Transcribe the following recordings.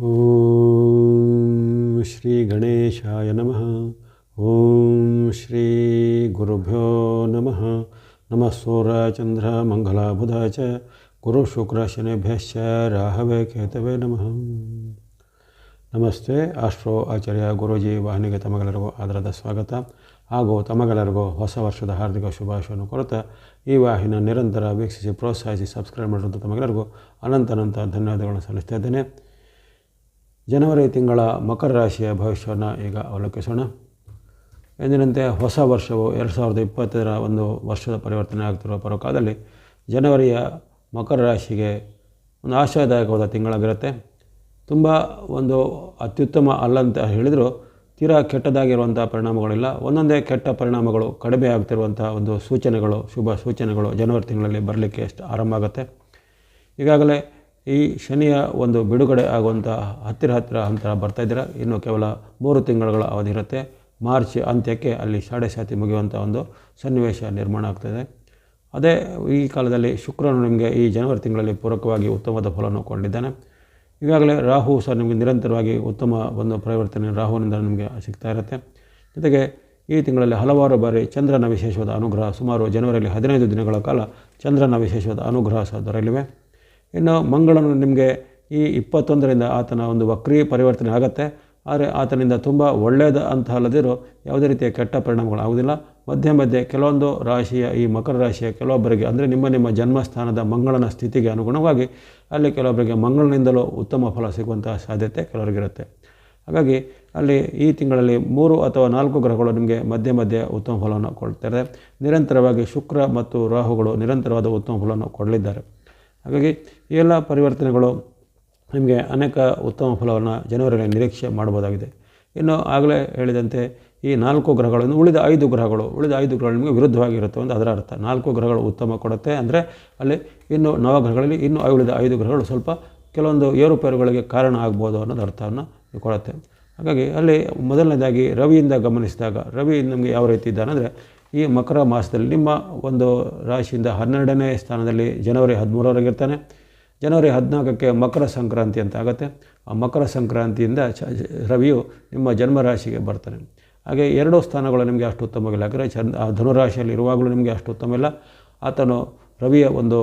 ಓಂ ಶ್ರೀ ಗಣೇಶಾಯ ನಮಃ ಓಂ ಶ್ರೀ ಗುರುಭ್ಯೋ ನಮಃ ನಮಃ ಸೂರ್ಯ ಚಂದ್ರ ಮಂಗಲ ಬುಧ ಚ ಗುರು ಶುಕ್ರ ಶನಿಭ್ಯಶ್ಚ ರಾಹವೇ ಕೇತವೇ ನಮಃ ನಮಸ್ತೆ ಆಸ್ಟ್ರೋ ಆಚಾರ್ಯ ಗುರೂಜಿ ವಾಹಿನಿಗೆ ತಮಗೆಲ್ಲರಿಗೂ ಆದರದ ಸ್ವಾಗತ ಹಾಗೂ ತಮಗೆಲ್ಲರಿಗೂ ಹೊಸ ವರ್ಷದ ಹಾರ್ದಿಕ ಶುಭಾಶಯವನ್ನು ಕೊಡುತ್ತಾ ಈ ವಾಹಿನ ನಿರಂತರ ವೀಕ್ಷಿಸಿ ಪ್ರೋತ್ಸಾಹಿಸಿ ಸಬ್ಸ್ಕ್ರೈಬ್ ಮಾಡಿರುವಂಥ ತಮಗೆಲ್ಲರಿಗೂ ಅನಂತ ಅನಂತ ಧನ್ಯವಾದಗಳನ್ನು ಸಲ್ಲಿಸ್ತಾ ಇದ್ದೇನೆ ಜನವರಿ ತಿಂಗಳ ಮಕರ ರಾಶಿಯ ಭವಿಷ್ಯವನ್ನು ಈಗ ಅವಲೋಕಿಸೋಣ. ಎಂದಿನಂತೆ ಹೊಸ ವರ್ಷವು ಎರಡು ಸಾವಿರದ ಇಪ್ಪತ್ತರ ಒಂದು ವರ್ಷದ ಪರಿವರ್ತನೆ ಆಗ್ತಿರುವ ಪರಕಾಲದಲ್ಲಿ ಜನವರಿಯ ಮಕರ ರಾಶಿಗೆ ಒಂದು ಆಶಾದಾಯಕವಾದ ತಿಂಗಳಾಗಿರುತ್ತೆ. ತುಂಬ ಒಂದು ಅತ್ಯುತ್ತಮ ಅಲ್ಲ ಅಂತ ಹೇಳಿದರೂ ತೀರಾ ಕೆಟ್ಟದಾಗಿರುವಂಥ ಪರಿಣಾಮಗಳಿಲ್ಲ. ಒಂದೊಂದೇ ಕೆಟ್ಟ ಪರಿಣಾಮಗಳು ಕಡಿಮೆ ಆಗ್ತಿರುವಂಥ ಒಂದು ಸೂಚನೆಗಳು, ಶುಭ ಸೂಚನೆಗಳು ಜನವರಿ ತಿಂಗಳಲ್ಲಿ ಬರಲಿಕ್ಕೆ ಆರಂಭ ಆಗುತ್ತೆ. ಈಗಾಗಲೇ ಈ ಶನಿಯ ಒಂದು ಬಿಡುಗಡೆ ಆಗುವಂಥ ಹತ್ತಿರ ಹತ್ತಿರ ಹಂತ ಬರ್ತಾ ಇದ್ದೀರಾ? ಇನ್ನು ಕೇವಲ ಮೂರು ತಿಂಗಳುಗಳ ಅವಧಿ ಇರುತ್ತೆ. ಮಾರ್ಚ್ ಅಂತ್ಯಕ್ಕೆ ಅಲ್ಲಿ ಸಾಡೆ ಸಾತಿ ಮುಗಿಯುವಂಥ ಒಂದು ಸನ್ನಿವೇಶ ನಿರ್ಮಾಣ ಆಗ್ತದೆ ಅದೇ ಈ ಕಾಲದಲ್ಲಿ ಶುಕ್ರನು ನಿಮಗೆ ಈ ಜನವರಿ ತಿಂಗಳಲ್ಲಿ ಪೂರಕವಾಗಿ ಉತ್ತಮವಾದ ಫಲವನ್ನು ಕೊಂಡಿದ್ದಾನೆ ಈಗಾಗಲೇ ರಾಹು ಸಹ ನಿಮಗೆ ನಿರಂತರವಾಗಿ ಉತ್ತಮ ಒಂದು ಪರಿವರ್ತನೆ ರಾಹುವಿನಿಂದ ನಿಮಗೆ ಸಿಗ್ತಾ ಇರುತ್ತೆ. ಜೊತೆಗೆ ಈ ತಿಂಗಳಲ್ಲಿ ಹಲವಾರು ಬಾರಿ ಚಂದ್ರನ ವಿಶೇಷವಾದ ಅನುಗ್ರಹ, ಸುಮಾರು ಜನವರಿಯಲ್ಲಿ ಹದಿನೈದು ದಿನಗಳ ಕಾಲ ಚಂದ್ರನ ವಿಶೇಷವಾದ ಅನುಗ್ರಹ ಸಹ ದೊರೆಯಲಿವೆ. ಇನ್ನು ಮಂಗಳನು ನಿಮಗೆ ಈ ಇಪ್ಪತ್ತೊಂದರಿಂದ ಆತನ ಒಂದು ವಕ್ರೀ ಪರಿವರ್ತನೆ ಆಗುತ್ತೆ. ಆದರೆ ಆತನಿಂದ ತುಂಬ ಒಳ್ಳೆಯದ ಅಂತ ಅಲ್ಲದಿರೋ ಯಾವುದೇ ರೀತಿಯ ಕೆಟ್ಟ ಪರಿಣಾಮಗಳು ಆಗುವುದಿಲ್ಲ. ಮಧ್ಯೆ ಮಧ್ಯೆ ಕೆಲವೊಂದು ರಾಶಿಯ, ಈ ಮಕರ ರಾಶಿಯ ಕೆಲವೊಬ್ಬರಿಗೆ ಅಂದರೆ ನಿಮ್ಮ ನಿಮ್ಮ ಜನ್ಮಸ್ಥಾನದ ಮಂಗಳನ ಸ್ಥಿತಿಗೆ ಅನುಗುಣವಾಗಿ ಅಲ್ಲಿ ಕೆಲವೊಬ್ಬರಿಗೆ ಮಂಗಳನಿಂದಲೂ ಉತ್ತಮ ಫಲ ಸಿಗುವಂತಹ ಸಾಧ್ಯತೆ ಕೆಲವರಿಗಿರುತ್ತೆ. ಹಾಗಾಗಿ ಅಲ್ಲಿ ಈ ತಿಂಗಳಲ್ಲಿ ಮೂರು ಅಥವಾ ನಾಲ್ಕು ಗ್ರಹಗಳು ನಿಮಗೆ ಮಧ್ಯ ಮಧ್ಯೆ ಉತ್ತಮ ಫಲವನ್ನು ಕೊಡ್ತಾರೆ. ನಿರಂತರವಾಗಿ ಶುಕ್ರ ಮತ್ತು ರಾಹುಗಳು ನಿರಂತರವಾದ ಉತ್ತಮ ಫಲವನ್ನು ಕೊಡಲಿದ್ದಾರೆ. ಹಾಗಾಗಿ ಈ ಎಲ್ಲ ಪರಿವರ್ತನೆಗಳು ನಿಮಗೆ ಅನೇಕ ಉತ್ತಮ ಫಲವನ್ನು ಜನವರಿಯಲ್ಲಿ ನಿರೀಕ್ಷೆ ಮಾಡ್ಬೋದಾಗಿದೆ ಇನ್ನು ಆಗಲೇ ಹೇಳಿದಂತೆ ಈ ನಾಲ್ಕು ಗ್ರಹಗಳನ್ನು ಉಳಿದ ಐದು ಗ್ರಹಗಳು, ಉಳಿದ ಐದು ಗ್ರಹಗಳು ನಿಮಗೆ ವಿರುದ್ಧವಾಗಿರುತ್ತೆ ಒಂದು ಅದರ ಅರ್ಥ. ನಾಲ್ಕು ಗ್ರಹಗಳು ಉತ್ತಮ ಕೊಡುತ್ತೆ ಅಂದರೆ ಅಲ್ಲಿ ಇನ್ನು ನವಗ್ರಹಗಳಲ್ಲಿ ಇನ್ನು ಉಳಿದ ಐದು ಗ್ರಹಗಳು ಸ್ವಲ್ಪ ಕೆಲವೊಂದು ಏರುಪೇರುಗಳಿಗೆ ಕಾರಣ ಆಗ್ಬೋದು ಅನ್ನೋದು ಅರ್ಥವನ್ನು ಕೊಡುತ್ತೆ. ಹಾಗಾಗಿ ಅಲ್ಲಿ ಮೊದಲನೇದಾಗಿ ರವಿಯಿಂದ ಗಮನಿಸಿದಾಗ, ರವಿ ನಮಗೆ ಯಾವ ರೀತಿ ಇದ್ದಾನಂದರೆ ಈ ಮಕರ ಮಾಸದಲ್ಲಿ ನಿಮ್ಮ ಒಂದು ರಾಶಿಯಿಂದ ಹನ್ನೆರಡನೇ ಸ್ಥಾನದಲ್ಲಿ ಜನವರಿ ಹದಿಮೂರವರೆಗಿರ್ತಾನೆ ಜನವರಿ ಹದಿನಾಲ್ಕಕ್ಕೆ ಮಕರ ಸಂಕ್ರಾಂತಿ ಅಂತ ಆಗುತ್ತೆ. ಆ ಮಕರ ಸಂಕ್ರಾಂತಿಯಿಂದ ಚ ರವಿಯು ನಿಮ್ಮ ಜನ್ಮರಾಶಿಗೆ ಬರ್ತಾನೆ. ಹಾಗೆ ಎರಡೂ ಸ್ಥಾನಗಳು ನಿಮಗೆ ಅಷ್ಟು ಉತ್ತಮವಿಲ್ಲ. ಯಾಕಂದರೆ ಚಂದ, ಆ ಧನುರಾಶಿಯಲ್ಲಿ ಇರುವಾಗಲೂ ನಿಮಗೆ ಅಷ್ಟು ಉತ್ತಮ ಇಲ್ಲ ಆತನು ರವಿಯ ಒಂದು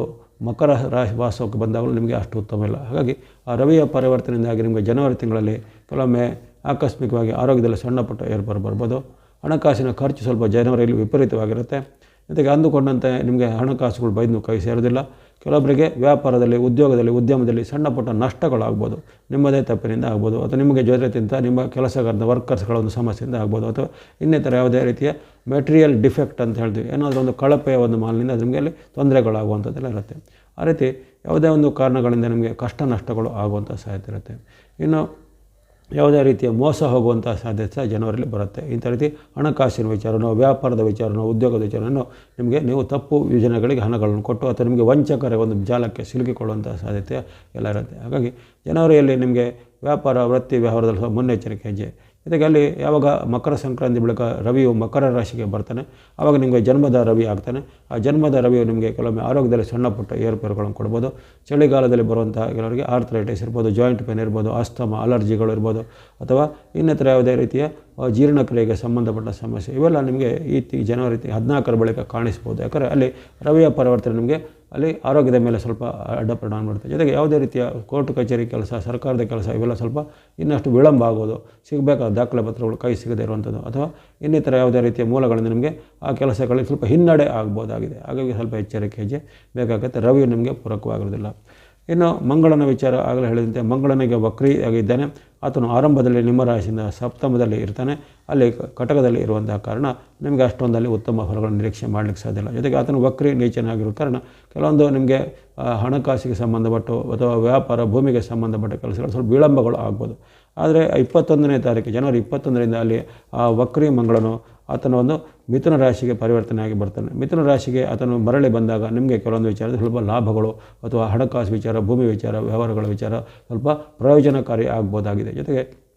ಮಕರ ರಾಶಿ ವಾಸಕ್ಕೆ ಬಂದಾಗಲೂ ನಿಮಗೆ ಅಷ್ಟು ಉತ್ತಮ ಇಲ್ಲ ಹಾಗಾಗಿ ಆ ರವಿಯ ಪರಿವರ್ತನೆಯಿಂದಾಗಿ ನಿಮಗೆ ಜನವರಿ ತಿಂಗಳಲ್ಲಿ ಕೆಲವೊಮ್ಮೆ ಆಕಸ್ಮಿಕವಾಗಿ ಆರೋಗ್ಯದಲ್ಲಿ ಸಣ್ಣ ಪುಟ್ಟ ಬರ್ಬೋದು. ಹಣಕಾಸಿನ ಖರ್ಚು ಸ್ವಲ್ಪ ಜನವರಿಯಲ್ಲಿ ವಿಪರೀತವಾಗಿರುತ್ತೆ. ಜೊತೆಗೆ ಅಂದುಕೊಂಡಂತೆ ನಿಮಗೆ ಹಣಕಾಸುಗಳು ಬೈದು ಕೈ ಸೇರೋದಿಲ್ಲ ಕೆಲವೊಬ್ಬರಿಗೆ ವ್ಯಾಪಾರದಲ್ಲಿ, ಉದ್ಯೋಗದಲ್ಲಿ, ಉದ್ಯಮದಲ್ಲಿ ಸಣ್ಣ ಪುಟ್ಟ ನಷ್ಟಗಳಾಗ್ಬೋದು. ನಿಮ್ಮದೇ ತಪ್ಪಿನಿಂದ ಆಗ್ಬೋದು. ಅಥವಾ ನಿಮಗೆ ಜೊತೆಗಿಂತ ನಿಮ್ಮ ಕೆಲಸಗಾರದ ವರ್ಕರ್ಸ್ಗಳ ಒಂದು ಸಮಸ್ಯೆಯಿಂದ ಆಗ್ಬೋದು. ಅಥವಾ ಇನ್ನಿತರ ಯಾವುದೇ ರೀತಿಯ ಮೆಟೀರಿಯಲ್ ಡಿಫೆಕ್ಟ್ ಅಂತ ಹೇಳ್ತೀವಿ. ಏನಾದರೂ ಒಂದು ಕಳಪೆಯ ಒಂದು ಮಾಲಿನಿಂದ ನಿಮಗೆ ಅಲ್ಲಿ ತೊಂದರೆಗಳಾಗುವಂಥದ್ದೆಲ್ಲ ಇರುತ್ತೆ. ಆ ರೀತಿ ಯಾವುದೇ ಒಂದು ಕಾರಣಗಳಿಂದ ನಿಮಗೆ ಕಷ್ಟ ನಷ್ಟಗಳು ಆಗುವಂಥ ಸಾಧ್ಯತೆ ಇರುತ್ತೆ. ಇನ್ನು ಯಾವುದೇ ರೀತಿಯ ಮೋಸ ಹೋಗುವಂಥ ಸಾಧ್ಯತೆ ಸಹ ಜನವರಿಯಲ್ಲಿ ಬರುತ್ತೆ. ಇಂಥ ರೀತಿ ಹಣಕಾಸಿನ ವಿಚಾರನೋ, ವ್ಯಾಪಾರದ ವಿಚಾರನೋ, ಉದ್ಯೋಗದ ವಿಚಾರನೋ ನಿಮಗೆ ನೀವು ತಪ್ಪು ಯೋಜನೆಗಳಿಗೆ ಹಣಗಳನ್ನು ಕೊಟ್ಟು ಅಥವಾ ನಿಮಗೆ ವಂಚಕರ ಒಂದು ಜಾಲಕ್ಕೆ ಸಿಲುಕಿಕೊಳ್ಳುವಂಥ ಸಾಧ್ಯತೆ ಎಲ್ಲ ಇರುತ್ತೆ. ಹಾಗಾಗಿ ಜನವರಿಯಲ್ಲಿ ನಿಮಗೆ ವ್ಯಾಪಾರ, ವೃತ್ತಿ, ವ್ಯವಹಾರದಲ್ಲಿ ಮುನ್ನೆಚ್ಚರಿಕೆ ಹೆಜ್ಜೆ ಜೊತೆಗೆ ಅಲ್ಲಿ ಯಾವಾಗ ಮಕರ ಸಂಕ್ರಾಂತಿ ಬಳಿಕ ರವಿಯು ಮಕರ ರಾಶಿಗೆ ಬರ್ತಾನೆ ಆವಾಗ ನಿಮಗೆ ಜನ್ಮದ ರವಿ ಆಗ್ತಾನೆ. ಆ ಜನ್ಮದ ರವಿಯು ನಿಮಗೆ ಕೆಲವೊಮ್ಮೆ ಆರೋಗ್ಯದಲ್ಲಿ ಸಣ್ಣ ಪುಟ್ಟ ಏರುಪೇರುಗಳನ್ನು ಕೊಡ್ಬೋದು. ಚಳಿಗಾಲದಲ್ಲಿ ಬರುವಂಥ ಕೆಲವರಿಗೆ ಆರ್ಥರೈಟಿಸ್ ಇರ್ಬೋದು, ಜಾಯಿಂಟ್ ಪೇನ್ ಇರ್ಬೋದು ಅಸ್ತಮ ಅಲರ್ಜಿಗಳು ಇರ್ಬೋದು, ಅಥವಾ ಇನ್ನಿತರ ಯಾವುದೇ ರೀತಿಯ ಜೀರ್ಣಕ್ರಿಯೆಗೆ ಸಂಬಂಧಪಟ್ಟ ಸಮಸ್ಯೆ ಇವೆಲ್ಲ ನಿಮಗೆ ಈ ಜನವರಿ ಹದಿನಾಲ್ಕರ ಬಳಿಕ ಕಾಣಿಸ್ಬೋದು. ಯಾಕಂದರೆ ಅಲ್ಲಿ ರವಿಯ ಪರಿವರ್ತನೆ ನಿಮಗೆ ಅಲ್ಲಿ ಆರೋಗ್ಯದ ಮೇಲೆ ಸ್ವಲ್ಪ ಅಡ್ಡ ಪರಿಣಾಮ ಬೀಳುತ್ತೆ ಜೊತೆಗೆ ಯಾವುದೇ ರೀತಿಯ ಕೋರ್ಟ್ ಕಚೇರಿ ಕೆಲಸ, ಸರ್ಕಾರದ ಕೆಲಸ ಇವೆಲ್ಲ ಸ್ವಲ್ಪ ಇನ್ನಷ್ಟು ವಿಳಂಬ ಆಗೋದು, ಸಿಗಬೇಕಾದ ದಾಖಲೆ ಪತ್ರಗಳು ಕೈ ಸಿಗದೇ ಇರುವಂಥದ್ದು ಅಥವಾ ಇನ್ನಿತರ ಯಾವುದೇ ರೀತಿಯ ಮೂಲಗಳಿಂದ ನಿಮಗೆ ಆ ಕೆಲಸಗಳಿಗೆ ಸ್ವಲ್ಪ ಹಿನ್ನಡೆ ಆಗ್ಬೋದಾಗಿದೆ. ಹಾಗಾಗಿ ಸ್ವಲ್ಪ ಎಚ್ಚರಿಕೆ ಹೆಜ್ಜೆ ಬೇಕಾಗುತ್ತೆ ರವಿಯು ನಿಮಗೆ ಪೂರಕವಾಗಿರೋದಿಲ್ಲ ಇನ್ನು ಮಂಗಳನ ವಿಚಾರ ಆಗಲೇ ಹೇಳಿದಂತೆ ಮಂಗಳನಿಗೆ ವಕ್ರಿ ಆಗಿದ್ದಾನೆ ಆತನು ಆರಂಭದಲ್ಲಿ ನಿಮ್ಮ ರಾಶಿಯಿಂದ ಸಪ್ತಮದಲ್ಲಿ ಇರ್ತಾನೆ. ಅಲ್ಲಿ ಕಟಕದಲ್ಲಿ ಇರುವಂತಹ ಕಾರಣ ನಿಮಗೆ ಅಷ್ಟೊಂದಲ್ಲಿ ಉತ್ತಮ ಫಲಗಳನ್ನು ನಿರೀಕ್ಷೆ ಮಾಡಲಿಕ್ಕೆ ಸಾಧ್ಯ ಜೊತೆಗೆ ಆತನು ವಕ್ರಿ ನೀಚನಾಗಿರೋ ಕಾರಣ ಕೆಲವೊಂದು ನಿಮಗೆ ಹಣಕಾಸಿಗೆ ಸಂಬಂಧಪಟ್ಟು ಅಥವಾ ವ್ಯಾಪಾರ ಭೂಮಿಗೆ ಸಂಬಂಧಪಟ್ಟ ಕೆಲಸಗಳು ಸ್ವಲ್ಪ ವಿಳಂಬಗಳು ಆಗ್ಬೋದು. ಆದರೆ ಇಪ್ಪತ್ತೊಂದನೇ ತಾರೀಕು, ಜನವರಿ ಇಪ್ಪತ್ತೊಂದರಿಂದ ಅಲ್ಲಿ ಆ ವಕ್ರಿ ಮಂಗಳನು ಆತನ ಒಂದು ಮಿಥುನ ರಾಶಿಗೆ ಪರಿವರ್ತನೆ ಆಗಿ ಬರ್ತಾನೆ. ಮಿಥುನ ರಾಶಿಗೆ ಆತನು ಮರಳಿ ಬಂದಾಗ ನಿಮಗೆ ಕೆಲವೊಂದು ವಿಚಾರದ ಸ್ವಲ್ಪ ಲಾಭಗಳು ಅಥವಾ ಹಣಕಾಸು ವಿಚಾರ, ಭೂಮಿ ವಿಚಾರ, ವ್ಯವಹಾರಗಳ ವಿಚಾರ ಸ್ವಲ್ಪ ಪ್ರಯೋಜನಕಾರಿ ಆಗ್ಬೋದಾಗಿದೆ. ಜೊತೆಗೆ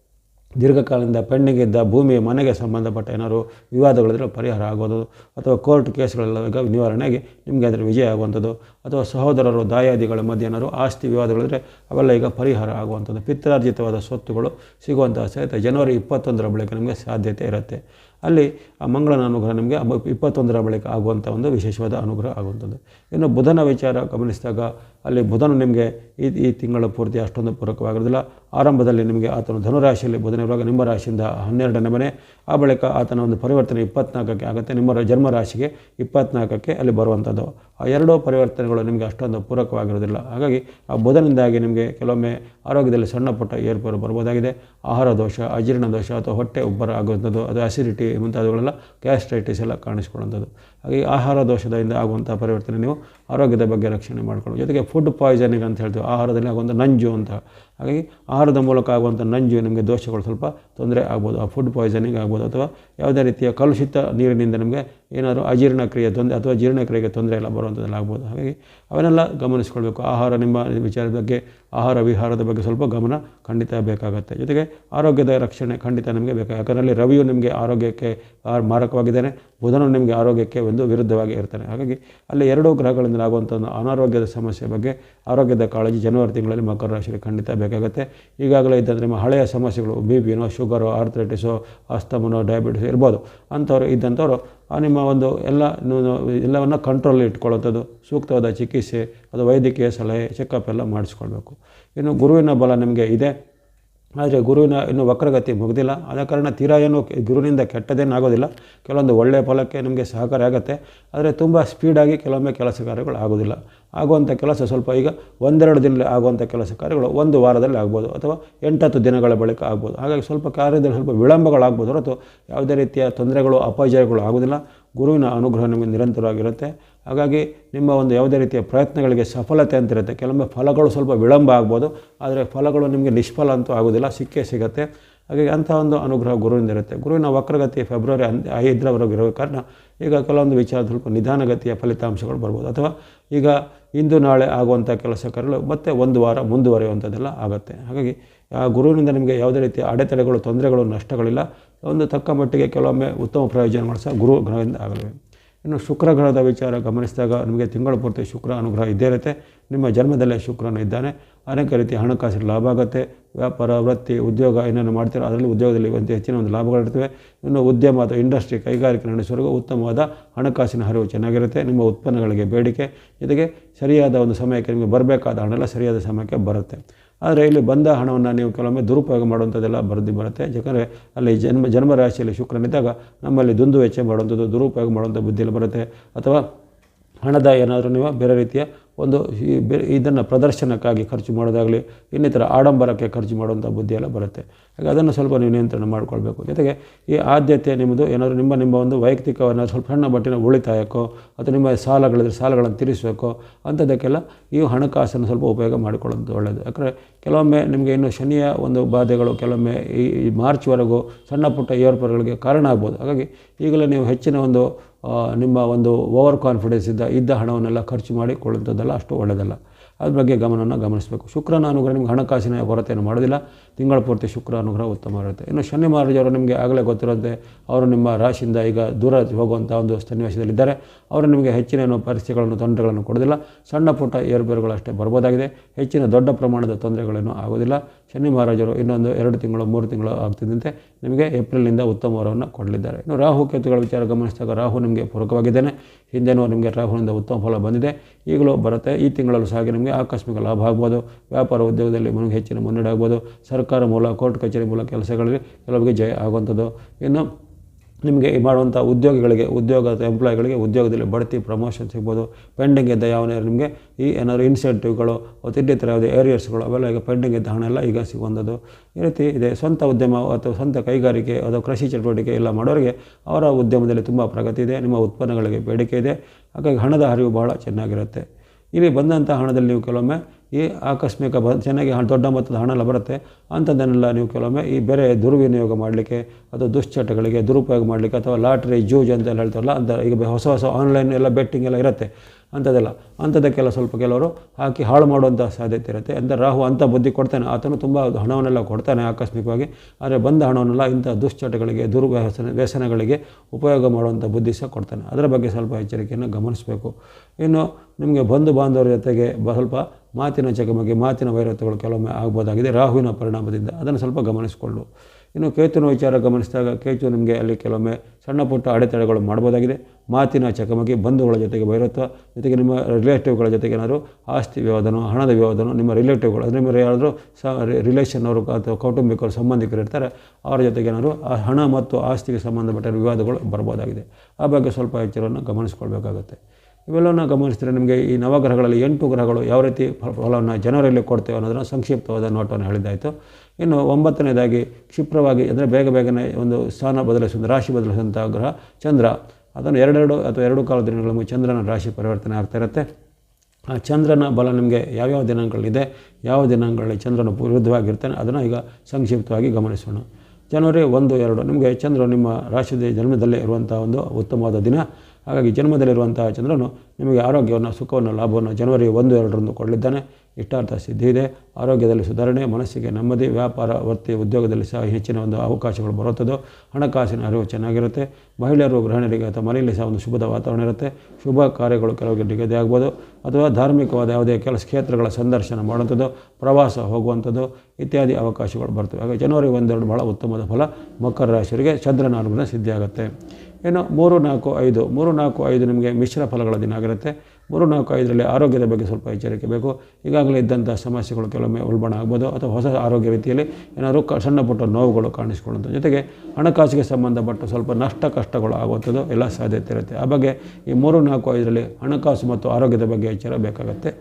ದೀರ್ಘಕಾಲದಿಂದ ಪೆಂಡಿಂಗ್ ಇದ್ದ ಭೂಮಿ ಮನೆಗೆ ಸಂಬಂಧಪಟ್ಟ ಏನಾದ್ರು ವಿವಾದಗಳಿದ್ರೆ ಪರಿಹಾರ ಆಗೋದು ಅಥವಾ ಕೋರ್ಟ್ ಕೇಸ್ಗಳೆಲ್ಲ ಈಗ ನಿವಾರಣೆಯಾಗಿ ನಿಮಗೆ ಅದರ ವಿಜಯ ಆಗುವಂಥದ್ದು. ಅಥವಾ ಸಹೋದರರು, ದಾಯಾದಿಗಳ ಮಧ್ಯೆ ಏನಾದ್ರು ಆಸ್ತಿ ವಿವಾದಗಳಿದ್ರೆ ಅವೆಲ್ಲ ಈಗ ಪರಿಹಾರ ಆಗುವಂಥದ್ದು. ಪಿತ್ರಾರ್ಜಿತವಾದ ಸ್ವತ್ತುಗಳು ಸಿಗುವಂಥ ಸಹಿತ ಜನವರಿ ಇಪ್ಪತ್ತೊಂದರ ಬಳಿಕ ನಿಮಗೆ ಸಾಧ್ಯತೆ ಇರುತ್ತೆ. ಅಲ್ಲಿ ಆ ಮಂಗಳನ ಅನುಗ್ರಹ ನಿಮಗೆ ಇಪ್ಪತ್ತೊಂದರ ಬಳಿಕ ಆಗುವಂಥ ಒಂದು ವಿಶೇಷವಾದ ಅನುಗ್ರಹ ಆಗುವಂಥದ್ದು. ಇನ್ನು ಬುಧನ ವಿಚಾರ ಗಮನಿಸಿದಾಗ ಅಲ್ಲಿ ಬುಧನು ನಿಮಗೆ ಈ ಈ ತಿಂಗಳ ಪೂರ್ತಿ ಅಷ್ಟೊಂದು ಪೂರಕವಾಗಿರೋದಿಲ್ಲ ಆರಂಭದಲ್ಲಿ ನಿಮಗೆ ಆತನು ಧನುರಾಶಿಯಲ್ಲಿ ಬುಧನಿರುವಾಗ ನಿಮ್ಮ ರಾಶಿಯಿಂದ ಹನ್ನೆರಡನೇ ಮನೆ. ಆ ಬಳಿಕ ಆತನ ಒಂದು ಪರಿವರ್ತನೆ ಇಪ್ಪತ್ನಾಲ್ಕಕ್ಕೆ ಆಗುತ್ತೆ. ನಿಮ್ಮ ಜನ್ಮ ರಾಶಿಗೆ ಇಪ್ಪತ್ನಾಲ್ಕಕ್ಕೆ ಅಲ್ಲಿ ಬರುವಂಥದ್ದು. ಆ ಎರಡೂ ಪರಿವರ್ತನೆಗಳು ನಿಮಗೆ ಅಷ್ಟೊಂದು ಪೂರಕವಾಗಿರೋದಿಲ್ಲ ಹಾಗಾಗಿ ಆ ಬುಧನಿಂದಾಗಿ ನಿಮಗೆ ಕೆಲವೊಮ್ಮೆ ಆರೋಗ್ಯದಲ್ಲಿ ಸಣ್ಣ ಪುಟ್ಟ ಏರ್ಪೇರು ಬರ್ಬೋದಾಗಿದೆ ಆಹಾರ ದೋಷ, ಅಜೀರ್ಣ ದೋಷ ಅಥವಾ ಹೊಟ್ಟೆ ಉಬ್ಬರ ಆಗುವಂಥದ್ದು, ಅದು ಅಸಿಡಿಟಿ ಮುಂತಾದವುಗಳೆಲ್ಲ ಗ್ಯಾಸ್ಟ್ರೈಟಿಸ್ ಎಲ್ಲ ಕಾಣಿಸ್ಕೊಳ್ಳುವಂಥದ್ದು. ಹಾಗಾಗಿ ಆಹಾರ ದೋಷದಿಂದ ಆಗುವಂಥ ಪರಿವರ್ತನೆ ನೀವು ಆರೋಗ್ಯದ ಬಗ್ಗೆ ರಕ್ಷಣೆ ಮಾಡ್ಕೊಳ್ಳಿ ಜೊತೆಗೆ ಫುಡ್ ಪಾಯ್ಸನಿಂಗ್ ಅಂತ ಹೇಳ್ತೀವಿ. ಆಹಾರದಲ್ಲಿ ಆಗುವಂಥ ನಂಜು ಅಂತ ಹಾಗಾಗಿ ಆಹಾರದ ಮೂಲಕ ಆಗುವಂಥ ನಂಜು ನಿಮಗೆ ದೋಷಗಳು ಸ್ವಲ್ಪ ತೊಂದರೆ ಆಗ್ಬೋದು, ಆ ಫುಡ್ ಪಾಯ್ಸನಿಂಗ್ ಆಗ್ಬೋದು ಅಥವಾ ಯಾವುದೇ ರೀತಿಯ ಕಲುಷಿತ ನೀರಿನಿಂದ ನಿಮಗೆ ಏನಾದರೂ ಅಜೀರ್ಣ ಕ್ರಿಯೆ ತೊಂದರೆ ಅಥವಾ ಜೀರ್ಣಕ್ರಿಯೆಗೆ ತೊಂದರೆ ಎಲ್ಲ ಬರುವಂಥದ್ದೆಲ್ಲ ಆಗ್ಬೋದು. ಹಾಗಾಗಿ ಅವನ್ನೆಲ್ಲ ಗಮನಿಸ್ಕೊಳ್ಬೇಕು. ಆಹಾರ ನಿಮ್ಮ ವಿಚಾರದ ಬಗ್ಗೆ, ಆಹಾರ ವಿಹಾರದ ಬಗ್ಗೆ ಸ್ವಲ್ಪ ಗಮನ ಖಂಡಿತ ಬೇಕಾಗುತ್ತೆ. ಜೊತೆಗೆ ಆರೋಗ್ಯದ ರಕ್ಷಣೆ ಖಂಡಿತ ನಿಮಗೆ ಬೇಕಾಗ ಯಾಕಂದರೆ ಅಲ್ಲಿ ರವಿಯು ನಿಮಗೆ ಆರೋಗ್ಯಕ್ಕೆ ಮಾರಕವಾಗಿದ್ದಾನೆ, ಬುಧನು ನಿಮಗೆ ಆರೋಗ್ಯಕ್ಕೆ ಒಂದು ವಿರುದ್ಧವಾಗಿ ಇರ್ತಾನೆ. ಹಾಗಾಗಿ ಅಲ್ಲಿ ಎರಡೂ ಗ್ರಹಗಳಿಂದ ಆಗುವಂಥ ಅನಾರೋಗ್ಯದ ಸಮಸ್ಯೆ ಬಗ್ಗೆ ಆರೋಗ್ಯದ ಕಾಳಜಿ ಜನವರಿ ತಿಂಗಳಲ್ಲಿ ಮಕರ ರಾಶಿಯಲ್ಲಿ ಖಂಡಿತ ಬೇಕಾಗುತ್ತೆ ಈಗಾಗಲೇ ಇದ್ದಂದರೆ ನಿಮ್ಮ ಹಳೆಯ ಸಮಸ್ಯೆಗಳು ಬಿ ಪಿನೋ ಶುಗರು ಆರ್ಥ್ರೈಟಿಸೋ ಅಸ್ತಮನೋ ಡಯಾಬಿಟಿಸ್ ಇರ್ಬೋದು. ಅಂಥವ್ರು ಇದ್ದಂಥವ್ರು ನಿಮ್ಮ ಒಂದು ಎಲ್ಲ ಎಲ್ಲವನ್ನು ಕಂಟ್ರೋಲ್ ಇಟ್ಕೊಳ್ಳೋಂಥದ್ದು ಸೂಕ್ತವಾದ ಚಿಕಿತ್ಸೆ, ಅದು ವೈದ್ಯಕೀಯ ಸಲಹೆ ಚೆಕಪ್ ಎಲ್ಲ ಮಾಡಿಸ್ಕೊಳ್ಬೇಕು. ಇನ್ನು ಗುರುವಿನ ಬಲ ನಿಮಗೆ ಇದೆ. ಆದರೆ ಗುರುವಿನ ಇನ್ನು ವಕ್ರಗತಿ ಮುಗಿದಿಲ್ಲ. ಆದ ಕಾರಣ ತೀರಾ ಏನು ಗುರುವಿನಿಂದ ಕೆಟ್ಟದೇನಾಗೋದಿಲ್ಲ ಕೆಲವೊಂದು ಒಳ್ಳೆಯ ಫಲಕ್ಕೆ ನಿಮಗೆ ಸಹಕಾರ ಆಗುತ್ತೆ. ಆದರೆ ತುಂಬ ಸ್ಪೀಡಾಗಿ ಕೆಲವೊಮ್ಮೆ ಕೆಲಸ ಕಾರ್ಯಗಳು ಆಗೋದಿಲ್ಲ. ಆಗುವಂಥ ಕೆಲಸ ಸ್ವಲ್ಪ ಈಗ ಒಂದೆರಡು ದಿನದಲ್ಲಿ ಆಗುವಂಥ ಕೆಲಸ ಕಾರ್ಯಗಳು ಒಂದು ವಾರದಲ್ಲಿ ಆಗ್ಬೋದು ಅಥವಾ ಎಂಟತ್ತು ದಿನಗಳ ಬಳಿಕ ಆಗ್ಬೋದು. ಹಾಗಾಗಿ ಸ್ವಲ್ಪ ಕಾರ್ಯದಲ್ಲಿ ಸ್ವಲ್ಪ ವಿಳಂಬಗಳಾಗ್ಬೋದು ಹೊರತು ಯಾವುದೇ ರೀತಿಯ ತೊಂದರೆಗಳು ಅಪಾಯಗಳು ಆಗೋದಿಲ್ಲ ಗುರುವಿನ ಅನುಗ್ರಹ ನಿಮಗೆ ನಿರಂತರವಾಗಿರುತ್ತೆ. ಹಾಗಾಗಿ ನಿಮ್ಮ ಒಂದು ಯಾವುದೇ ರೀತಿಯ ಪ್ರಯತ್ನಗಳಿಗೆ ಸಫಲತೆ ಅಂತ ಇರುತ್ತೆ ಕೆಲವೊಮ್ಮೆ ಫಲಗಳು ಸ್ವಲ್ಪ ವಿಳಂಬ ಆಗ್ಬೋದು, ಆದರೆ ಫಲಗಳು ನಿಮಗೆ ನಿಷ್ಫಲ ಅಂತೂ ಆಗೋದಿಲ್ಲ ಸಿಕ್ಕೇ ಸಿಗುತ್ತೆ. ಹಾಗಾಗಿ ಅಂಥ ಒಂದು ಅನುಗ್ರಹ ಗುರುವಿಂದ ಇರುತ್ತೆ. ಗುರುವಿನ ವಕ್ರಗತಿ ಫೆಬ್ರವರಿ ಅಂದ ಐದರವರೆಗೆ ಇರೋ ಕಾರಣ ಈಗ ಕೆಲವೊಂದು ವಿಚಾರ ಸ್ವಲ್ಪ ನಿಧಾನಗತಿಯ ಫಲಿತಾಂಶಗಳು ಬರ್ಬೋದು. ಅಥವಾ ಈಗ ಇಂದು ನಾಳೆ ಆಗುವಂಥ ಕೆಲಸ ಕಾರ್ಯಗಳು ಮತ್ತೆ ಒಂದು ವಾರ ಮುಂದುವರಿಯುವಂಥದ್ದೆಲ್ಲ ಆಗುತ್ತೆ. ಹಾಗಾಗಿ ಆ ಗುರುವಿನಿಂದ ನಿಮಗೆ ಯಾವುದೇ ರೀತಿಯ ಅಡೆತಡೆಗಳು, ತೊಂದರೆಗಳು, ನಷ್ಟಗಳಿಲ್ಲ. ಒಂದು ತಕ್ಕ ಮಟ್ಟಿಗೆ ಕೆಲವೊಮ್ಮೆ ಉತ್ತಮ ಪ್ರಯೋಜನಗಳು ಸಹ ಗುರು ಗ್ರಹದಿಂದ ಆಗಲಿವೆ. ಇನ್ನು ಶುಕ್ರ ಗ್ರಹದ ವಿಚಾರ ಗಮನಿಸಿದಾಗ ನಿಮಗೆ ತಿಂಗಳ ಪೂರ್ತಿ ಶುಕ್ರ ಅನುಗ್ರಹ ಇದ್ದೇ ಇರುತ್ತೆ. ನಿಮ್ಮ ಜನ್ಮದಲ್ಲೇ ಶುಕ್ರನು ಇದ್ದಾನೆ. ಅನೇಕ ರೀತಿಯ ಹಣಕಾಸಿನ ಲಾಭ ಆಗುತ್ತೆ. ವ್ಯಾಪಾರ, ವೃತ್ತಿ, ಉದ್ಯೋಗ ಏನೇನು ಮಾಡ್ತೀರೋ ಅದರಲ್ಲಿ ಉದ್ಯೋಗದಲ್ಲಿ ಒಂದು ಹೆಚ್ಚಿನ ಒಂದು ಲಾಭಗಳಿರ್ತವೆ ಇನ್ನು ಉದ್ಯಮ ಅಥವಾ ಇಂಡಸ್ಟ್ರಿ ಕೈಗಾರಿಕೆ ನಡೆಸುವಾಗ ಉತ್ತಮವಾದ ಹಣಕಾಸಿನ ಹರಿವು ಚೆನ್ನಾಗಿರುತ್ತೆ. ನಿಮ್ಮ ಉತ್ಪನ್ನಗಳಿಗೆ ಬೇಡಿಕೆ. ಜೊತೆಗೆ ಸರಿಯಾದ ಒಂದು ಸಮಯಕ್ಕೆ ನಿಮಗೆ ಬರಬೇಕಾದ ಹಣ ಸರಿಯಾದ ಸಮಯಕ್ಕೆ ಬರುತ್ತೆ. ಆದರೆ ಇಲ್ಲಿ ಬಂದ ಹಣವನ್ನು ನೀವು ಕೆಲವೊಮ್ಮೆ ದುರುಪಯೋಗ ಮಾಡುವಂಥದ್ದೆಲ್ಲ ಬರದಿ ಬರುತ್ತೆ. ಯಾಕಂದರೆ ಅಲ್ಲಿ ಜನ್ಮ ಜನ್ಮ ರಾಶಿಯಲ್ಲಿ ಶುಕ್ರನಿದ್ದಾಗ ನಮ್ಮಲ್ಲಿ ದುಂದು ವೆಚ್ಚ ಮಾಡುವಂಥದ್ದು, ದುರುಪಯೋಗ ಮಾಡುವಂಥ ಬುದ್ಧಿಯಲ್ಲಿ ಬರುತ್ತೆ. ಅಥವಾ ಹಣದ ಏನಾದರೂ ನೀವು ಬೇರೆ ರೀತಿಯ ಒಂದು ಈ ಇದನ್ನು ಪ್ರದರ್ಶನಕ್ಕಾಗಿ ಖರ್ಚು ಮಾಡೋದಾಗಲಿ, ಇನ್ನಿತರ ಆಡಂಬರಕ್ಕೆ ಖರ್ಚು ಮಾಡುವಂಥ ಬುದ್ಧಿ ಎಲ್ಲ ಬರುತ್ತೆ. ಹಾಗೆ ಅದನ್ನು ಸ್ವಲ್ಪ ನೀವು ನಿಯಂತ್ರಣ ಮಾಡಿಕೊಳ್ಬೇಕು. ಜೊತೆಗೆ ಈ ಆದ್ಯತೆ ನಿಮ್ಮದು ಏನಾದರೂ ನಿಮ್ಮ ನಿಮ್ಮ ಒಂದು ವೈಯಕ್ತಿಕವನ್ನು ಸ್ವಲ್ಪ ಸಣ್ಣ ಬಟ್ಟಿನ ಉಳಿತಾಯಕ್ಕೋ, ಅಥವಾ ನಿಮ್ಮ ಸಾಲಗಳಿದ್ರೆ ಸಾಲಗಳನ್ನು ತೀರಿಸಬೇಕೋ, ಅಂಥದ್ದಕ್ಕೆಲ್ಲ ಈ ಹಣಕಾಸನ್ನು ಸ್ವಲ್ಪ ಉಪಯೋಗ ಮಾಡಿಕೊಳ್ಳೋದು ಒಳ್ಳೆಯದು ಯಾಕಂದರೆ ಕೆಲವೊಮ್ಮೆ ನಿಮಗೆ ಇನ್ನು ಶನಿಯ ಒಂದು ಬಾಧೆಗಳು ಕೆಲವೊಮ್ಮೆ ಈ ಮಾರ್ಚ್ವರೆಗೂ ಸಣ್ಣ ಪುಟ್ಟ ಏರ್ಪೇರುಗಳಿಗೆ ಕಾರಣ ಆಗ್ಬೋದು. ಹಾಗಾಗಿ ಈಗಲೇ ನೀವು ಹೆಚ್ಚಿನ ಒಂದು ನಿಮ್ಮ ಒಂದು ಓವರ್ ಕಾನ್ಫಿಡೆನ್ಸ್ ಇದ್ದ ಇದ್ದ ಹಣವನ್ನೆಲ್ಲ ಖರ್ಚು ಮಾಡಿ ಕೊಳ್ಳುವಂಥದ್ದೆಲ್ಲ ಅಷ್ಟು ಒಳ್ಳೆಯದಲ್ಲ. ಅದ್ರ ಬಗ್ಗೆ ಗಮನವನ್ನು ಗಮನಿಸಬೇಕು. ಶುಕ್ರನ ಅನುಗ್ರಹ ನಿಮಗೆ ಹಣಕಾಸಿನ ಕೊರತೆಯನ್ನು ಮಾಡೋದಿಲ್ಲ. ತಿಂಗಳ ಪೂರ್ತಿ ಶುಕ್ರ ಅನುಗ್ರಹ ಉತ್ತಮ ಇರುತ್ತೆ. ಇನ್ನು ಶನಿ ಮಹಾರಾಜವರು ನಿಮಗೆ ಆಗಲೇ ಗೊತ್ತಿರೋಂತೆ, ಅವರು ನಿಮ್ಮ ರಾಶಿಯಿಂದ ಈಗ ದೂರ ಹೋಗುವಂಥ ಒಂದು ಸನ್ನಿವೇಶದಲ್ಲಿದ್ದಾರೆ. ಅವರು ನಿಮಗೆ ಹೆಚ್ಚಿನ ಏನು ಪರಿಸ್ಥಿತಿಗಳನ್ನು, ತೊಂದರೆಗಳನ್ನು ಕೊಡೋದಿಲ್ಲ. ಸಣ್ಣ ಪುಟ್ಟ ಅಷ್ಟೇ ಬರ್ಬೋದಾಗಿದೆ. ಹೆಚ್ಚಿನ ದೊಡ್ಡ ಪ್ರಮಾಣದ ತೊಂದರೆಗಳೇನೂ ಆಗೋದಿಲ್ಲ. ಶನಿ ಮಹಾರಾಜರು ಇನ್ನೊಂದು ಎರಡು ತಿಂಗಳು, ಮೂರು ತಿಂಗಳು ಆಗ್ತಿದ್ದಂತೆ ನಿಮಗೆ ಏಪ್ರಿಲ್ನಿಂದ ಉತ್ತಮ ವರವನ್ನು ಕೊಡಲಿದ್ದಾರೆ. ಇನ್ನು ರಾಹು ಕೇತುಗಳ ವಿಚಾರ ಗಮನಿಸಿದಾಗ ರಾಹು ನಿಮಗೆ ಪೂರಕವಾಗಿದ್ದೇನೆ. ಹಿಂದೆನೂ ನಿಮಗೆ ರಾಹುವಿನಿಂದ ಉತ್ತಮ ಫಲ ಬಂದಿದೆ. ಈಗಲೂ ಬರುತ್ತೆ. ಈ ತಿಂಗಳಲ್ಲೂ ಸಹ ನಿಮಗೆ ಆಕಸ್ಮಿಕ ಲಾಭ ಆಗ್ಬೋದು. ವ್ಯಾಪಾರ ಉದ್ಯೋಗದಲ್ಲಿ ನಿಮಗೆ ಹೆಚ್ಚಿನ ಮುನ್ನಡೆ ಆಗ್ಬೋದು. ಸರ್ಕಾರ ಮೂಲ, ಕೋರ್ಟ್ ಕಚೇರಿ ಮೂಲ ಕೆಲಸಗಳಲ್ಲಿ ಕೆಲವರಿಗೆ ಜಯ ಆಗುವಂಥದ್ದು. ಇನ್ನು ನಿಮಗೆ ಮಾಡುವಂಥ ಉದ್ಯೋಗಿಗಳಿಗೆ, ಉದ್ಯೋಗ ಎಂಪ್ಲಾಯ್ಗಳಿಗೆ ಉದ್ಯೋಗದಲ್ಲಿ ಬಡ್ತಿ ಪ್ರಮೋಷನ್ ಸಿಗ್ಬೋದು. ಪೆಂಡಿಂಗ್ ಇದ್ದ ಯಾವನೇ ನಿಮಗೆ ಈ ಏನಾದರೂ ಇನ್ಸೆಂಟಿವ್ಗಳು ಇನ್ನಿತರ ಯಾವುದೇ ಏರಿಯರ್ಸ್ಗಳು ಅವೆಲ್ಲ ಈಗ ಪೆಂಡಿಂಗ್ ಇದ್ದ ಹಣ ಎಲ್ಲ ಈಗ ಸಿಗುವಂಥದ್ದು. ಈ ರೀತಿ ಇದೆ. ಸ್ವಂತ ಉದ್ಯಮ ಅಥವಾ ಸ್ವಂತ ಕೈಗಾರಿಕೆ ಅಥವಾ ಕೃಷಿ ಚಟುವಟಿಕೆ ಎಲ್ಲ ಮಾಡೋರಿಗೆ ಅವರ ಉದ್ಯಮದಲ್ಲಿ ತುಂಬ ಪ್ರಗತಿ ಇದೆ. ನಿಮ್ಮ ಉತ್ಪನ್ನಗಳಿಗೆ ಬೇಡಿಕೆ ಇದೆ. ಹಾಗಾಗಿ ಹಣದ ಹರಿವು ಭಾಳ ಚೆನ್ನಾಗಿರುತ್ತೆ. ಇಲ್ಲಿ ಬಂದಂಥ ಹಣದಲ್ಲಿ ನೀವು ಕೆಲವೊಮ್ಮೆ ಈ ಆಕಸ್ಮಿಕ ಬ, ಚೆನ್ನಾಗಿ ದೊಡ್ಡ ಮೊತ್ತದ ಹಣ ಎಲ್ಲ ಬರುತ್ತೆ. ಅಂಥದ್ದನ್ನೆಲ್ಲ ನೀವು ಕೆಲವೊಮ್ಮೆ ಈ ಬೇರೆ ದುರ್ವಿನಿಯೋಗ ಮಾಡಲಿಕ್ಕೆ ಅಥವಾ ದುಶ್ಚಟಗಳಿಗೆ ದುರುಪಯೋಗ ಮಾಡಲಿಕ್ಕೆ ಅಥವಾ ಲಾಟ್ರಿ, ಜೂಜ್ ಅಂತೆಲ್ಲ ಹೇಳ್ತಾರಲ್ಲ, ಅಂತ ಈಗ ಹೊಸ ಹೊಸ ಆನ್ಲೈನ್ ಎಲ್ಲ ಬೆಟ್ಟಿಂಗ್ ಎಲ್ಲ ಇರುತ್ತೆ. ಅಂಥದ್ದೆಲ್ಲ, ಅಂಥದ್ದಕ್ಕೆಲ್ಲ ಸ್ವಲ್ಪ ಕೆಲವರು ಹಾಕಿ ಹಾಳು ಮಾಡುವಂಥ ಸಾಧ್ಯತೆ ಇರುತ್ತೆ. ಅಂದರೆ ರಾಹು ಅಂಥ ಬುದ್ಧಿ ಕೊಡ್ತಾನೆ, ಆತನು ತುಂಬ ಹಣವನ್ನೆಲ್ಲ ಕೊಡ್ತಾನೆ ಆಕಸ್ಮಿಕವಾಗಿ. ಆದರೆ ಬಂದ ಹಣವನ್ನೆಲ್ಲ ಇಂಥ ದುಶ್ಚಟಗಳಿಗೆ, ದುರ್ವ್ಯಸನ, ವ್ಯಸನಗಳಿಗೆ ಉಪಯೋಗ ಮಾಡುವಂಥ ಬುದ್ಧಿ ಸಹ ಕೊಡ್ತಾನೆ. ಅದರ ಬಗ್ಗೆ ಸ್ವಲ್ಪ ಎಚ್ಚರಿಕೆಯನ್ನು ಗಮನಿಸಬೇಕು. ಇನ್ನು ನಿಮಗೆ ಬಂಧು ಬಾಂಧವರ ಜೊತೆಗೆ ಸ್ವಲ್ಪ ಮಾತಿನ ಚಕಮಕಿ ಮಾತಿನ ವೈರತ್ವಗಳು ಕೆಲವೊಮ್ಮೆ ಆಗ್ಬೋದಾಗಿದೆ ರಾಹುವಿನ ಪರಿಣಾಮದಿಂದ ಅದನ್ನು ಸ್ವಲ್ಪ ಗಮನಿಸಿಕೊಳ್ಳು. ಇನ್ನು ಕೇತುವಿನ ವಿಚಾರ ಗಮನಿಸಿದಾಗ ಕೇತು ನಿಮಗೆ ಅಲ್ಲಿ ಕೆಲವೊಮ್ಮೆ ಸಣ್ಣ ಪುಟ್ಟ ಅಡೆತಡೆಗಳು ಮಾಡ್ಬೋದಾಗಿದೆ ಮಾತಿನ ಚಕಮಕಿ ಬಂಧುಗಳ ಜೊತೆಗೆ ವೈರತ್ವ ಜೊತೆಗೆ ನಿಮ್ಮ ರಿಲೇಟಿವ್ಗಳ ಜೊತೆಗೆ ಏನಾದರೂ ಆಸ್ತಿ ವಿವಾದನೋ, ಹಣದ ವಿವಾದನೋ, ನಿಮ್ಮ ರಿಲೇಟಿವ್ಗಳು ಅಂದರೆ ನಿಮ್ಮ ಯಾರಾದರೂ ಸ ರಿಲೇಷನ್ ಅವರು ಅಥವಾ ಕೌಟುಂಬಿಕರು, ಸಂಬಂಧಿಕರು ಇರ್ತಾರೆ, ಅವರ ಜೊತೆಗೆ ಏನಾದರೂ ಆ ಹಣ ಮತ್ತು ಆಸ್ತಿಗೆ ಸಂಬಂಧಪಟ್ಟ ವಿವಾದಗಳು ಬರ್ಬೋದಾಗಿದೆ ಆ ಬಗ್ಗೆ ಸ್ವಲ್ಪ ಎಚ್ಚರವನ್ನು ಗಮನಿಸ್ಕೊಳ್ಬೇಕಾಗುತ್ತೆ. ಇವೆಲ್ಲವನ್ನು ಗಮನಿಸಿದರೆ ನಿಮಗೆ ಈ ನವಗ್ರಹಗಳಲ್ಲಿ ಎಂಟು ಗ್ರಹಗಳು ಯಾವ ರೀತಿ ಫಲವನ್ನು ಜನರಲ್ಲಿ ಕೊಡ್ತೇವೆ ಅನ್ನೋದನ್ನು ಸಂಕ್ಷಿಪ್ತವಾದ ನೋಟವನ್ನು ಹೇಳಿದ್ದಾಯಿತು. ಇನ್ನು ಒಂಬತ್ತನೇದಾಗಿ ಕ್ಷಿಪ್ರವಾಗಿ ಅಂದರೆ ಬೇಗ ಬೇಗನೆ ಒಂದು ಸ್ಥಾನ ಬದಲಿಸುವಂಥ ರಾಶಿ ಬದಲಿಸುವಂಥ ಗ್ರಹ ಚಂದ್ರ. ಅದನ್ನು ಎರಡೆರಡು ಅಥವಾ ಎರಡು ಕಾಲ ದಿನಗಳ ಚಂದ್ರನ ರಾಶಿ ಪರಿವರ್ತನೆ ಆಗ್ತಾ ಇರುತ್ತೆ. ಆ ಚಂದ್ರನ ಬಲ ನಿಮಗೆ ಯಾವ್ಯಾವ ದಿನಾಂಕಗಳಿದೆ, ಯಾವ ದಿನಾಂಕಗಳಲ್ಲಿ ಚಂದ್ರನ ವಿರುದ್ಧವಾಗಿರ್ತಾನೆ ಅದನ್ನು ಈಗ ಸಂಕ್ಷಿಪ್ತವಾಗಿ ಗಮನಿಸೋಣ. ಜನವರಿ ಒಂದು, ಎರಡು, ನಿಮಗೆ ಚಂದ್ರ ನಿಮ್ಮ ರಾಶಿಯ ಜನ್ಮದಲ್ಲೇ ಇರುವಂಥ ಒಂದು ಉತ್ತಮವಾದ ದಿನ. ಹಾಗಾಗಿ ಜನ್ಮದಲ್ಲಿರುವಂತಹ ಚಂದ್ರನು ನಿಮಗೆ ಆರೋಗ್ಯವನ್ನು, ಸುಖವನ್ನು, ಲಾಭವನ್ನು ಜನವರಿ ಒಂದು, ಎರಡರಂದು ಕೊಡಲಿದ್ದಾನೆ. ಇಷ್ಟಾರ್ಥ ಸಿದ್ಧಿ ಇದೆ. ಆರೋಗ್ಯದಲ್ಲಿ ಸುಧಾರಣೆ, ಮನಸ್ಸಿಗೆ ನೆಮ್ಮದಿ, ವ್ಯಾಪಾರ, ವೃತ್ತಿ, ಉದ್ಯೋಗದಲ್ಲಿ ಸಹ ಹೆಚ್ಚಿನ ಒಂದು ಅವಕಾಶಗಳು ಬರುತ್ತದೋ. ಹಣಕಾಸಿನ ಅರಿವು ಚೆನ್ನಾಗಿರುತ್ತೆ. ಮಹಿಳೆಯರು, ಗೃಹಿಣಿಯರಿಗೆ ಅಥವಾ ಮನೆಯಲ್ಲಿ ಸಹ ಒಂದು ಶುಭದ ವಾತಾವರಣ ಇರುತ್ತೆ. ಶುಭ ಕಾರ್ಯಗಳು ಕೆಲವರಿಗೆ ನಿಗದಿ ಆಗ್ಬೋದು. ಅಥವಾ ಧಾರ್ಮಿಕವಾದ ಯಾವುದೇ ಕೆಲಸ ಕ್ಷೇತ್ರಗಳ ಸಂದರ್ಶನ ಮಾಡುವಂಥದ್ದು, ಪ್ರವಾಸ ಹೋಗುವಂಥದ್ದು ಇತ್ಯಾದಿ ಅವಕಾಶಗಳು ಬರ್ತವೆ. ಹಾಗೆ ಜನವರಿ ಒಂದೆರಡು ಬಹಳ ಉತ್ತಮದ ಫಲ. ಮಕರ ರಾಶಿಯರಿಗೆ ಚಂದ್ರನ ಅನುಗುಣ ಸಿದ್ಧಿಯಾಗುತ್ತೆ. ಇನ್ನು ಮೂರು ನಾಲ್ಕು ಐದು, ಮೂರು ನಾಲ್ಕು ಐದು ನಿಮಗೆ ಮಿಶ್ರ ಫಲಗಳ ದಿನ ಆಗಿರುತ್ತೆ. ಮೂರು ನಾಲ್ಕು ಐದರಲ್ಲಿ ಆರೋಗ್ಯದ ಬಗ್ಗೆ ಸ್ವಲ್ಪ ಎಚ್ಚರಿಕೆ ಬೇಕು. ಈಗಾಗಲೇ ಇದ್ದಂಥ ಸಮಸ್ಯೆಗಳು ಕೆಲವೊಮ್ಮೆ ಉಲ್ಬಣ ಆಗ್ಬೋದು ಅಥವಾ ಹೊಸ ಆರೋಗ್ಯ ರೀತಿಯಲ್ಲಿ ಏನಾದರೂ ಕ ಸಣ್ಣ ಪುಟ್ಟ ನೋವುಗಳು ಕಾಣಿಸಿಕೊಳ್ಳುವಂಥ ಜೊತೆಗೆ ಹಣಕಾಸಿಗೆ ಸಂಬಂಧಪಟ್ಟ ಸ್ವಲ್ಪ ನಷ್ಟ ಕಷ್ಟಗಳು ಆಗುವಂಥದ್ದು ಎಲ್ಲ ಸಾಧ್ಯತೆ ಇರುತ್ತೆ. ಆ ಬಗ್ಗೆ ಈ ಮೂರು ನಾಲ್ಕು ಐದರಲ್ಲಿ ಹಣಕಾಸು ಮತ್ತು ಆರೋಗ್ಯದ ಬಗ್ಗೆ ಎಚ್ಚರ ಬೇಕಾಗುತ್ತೆ.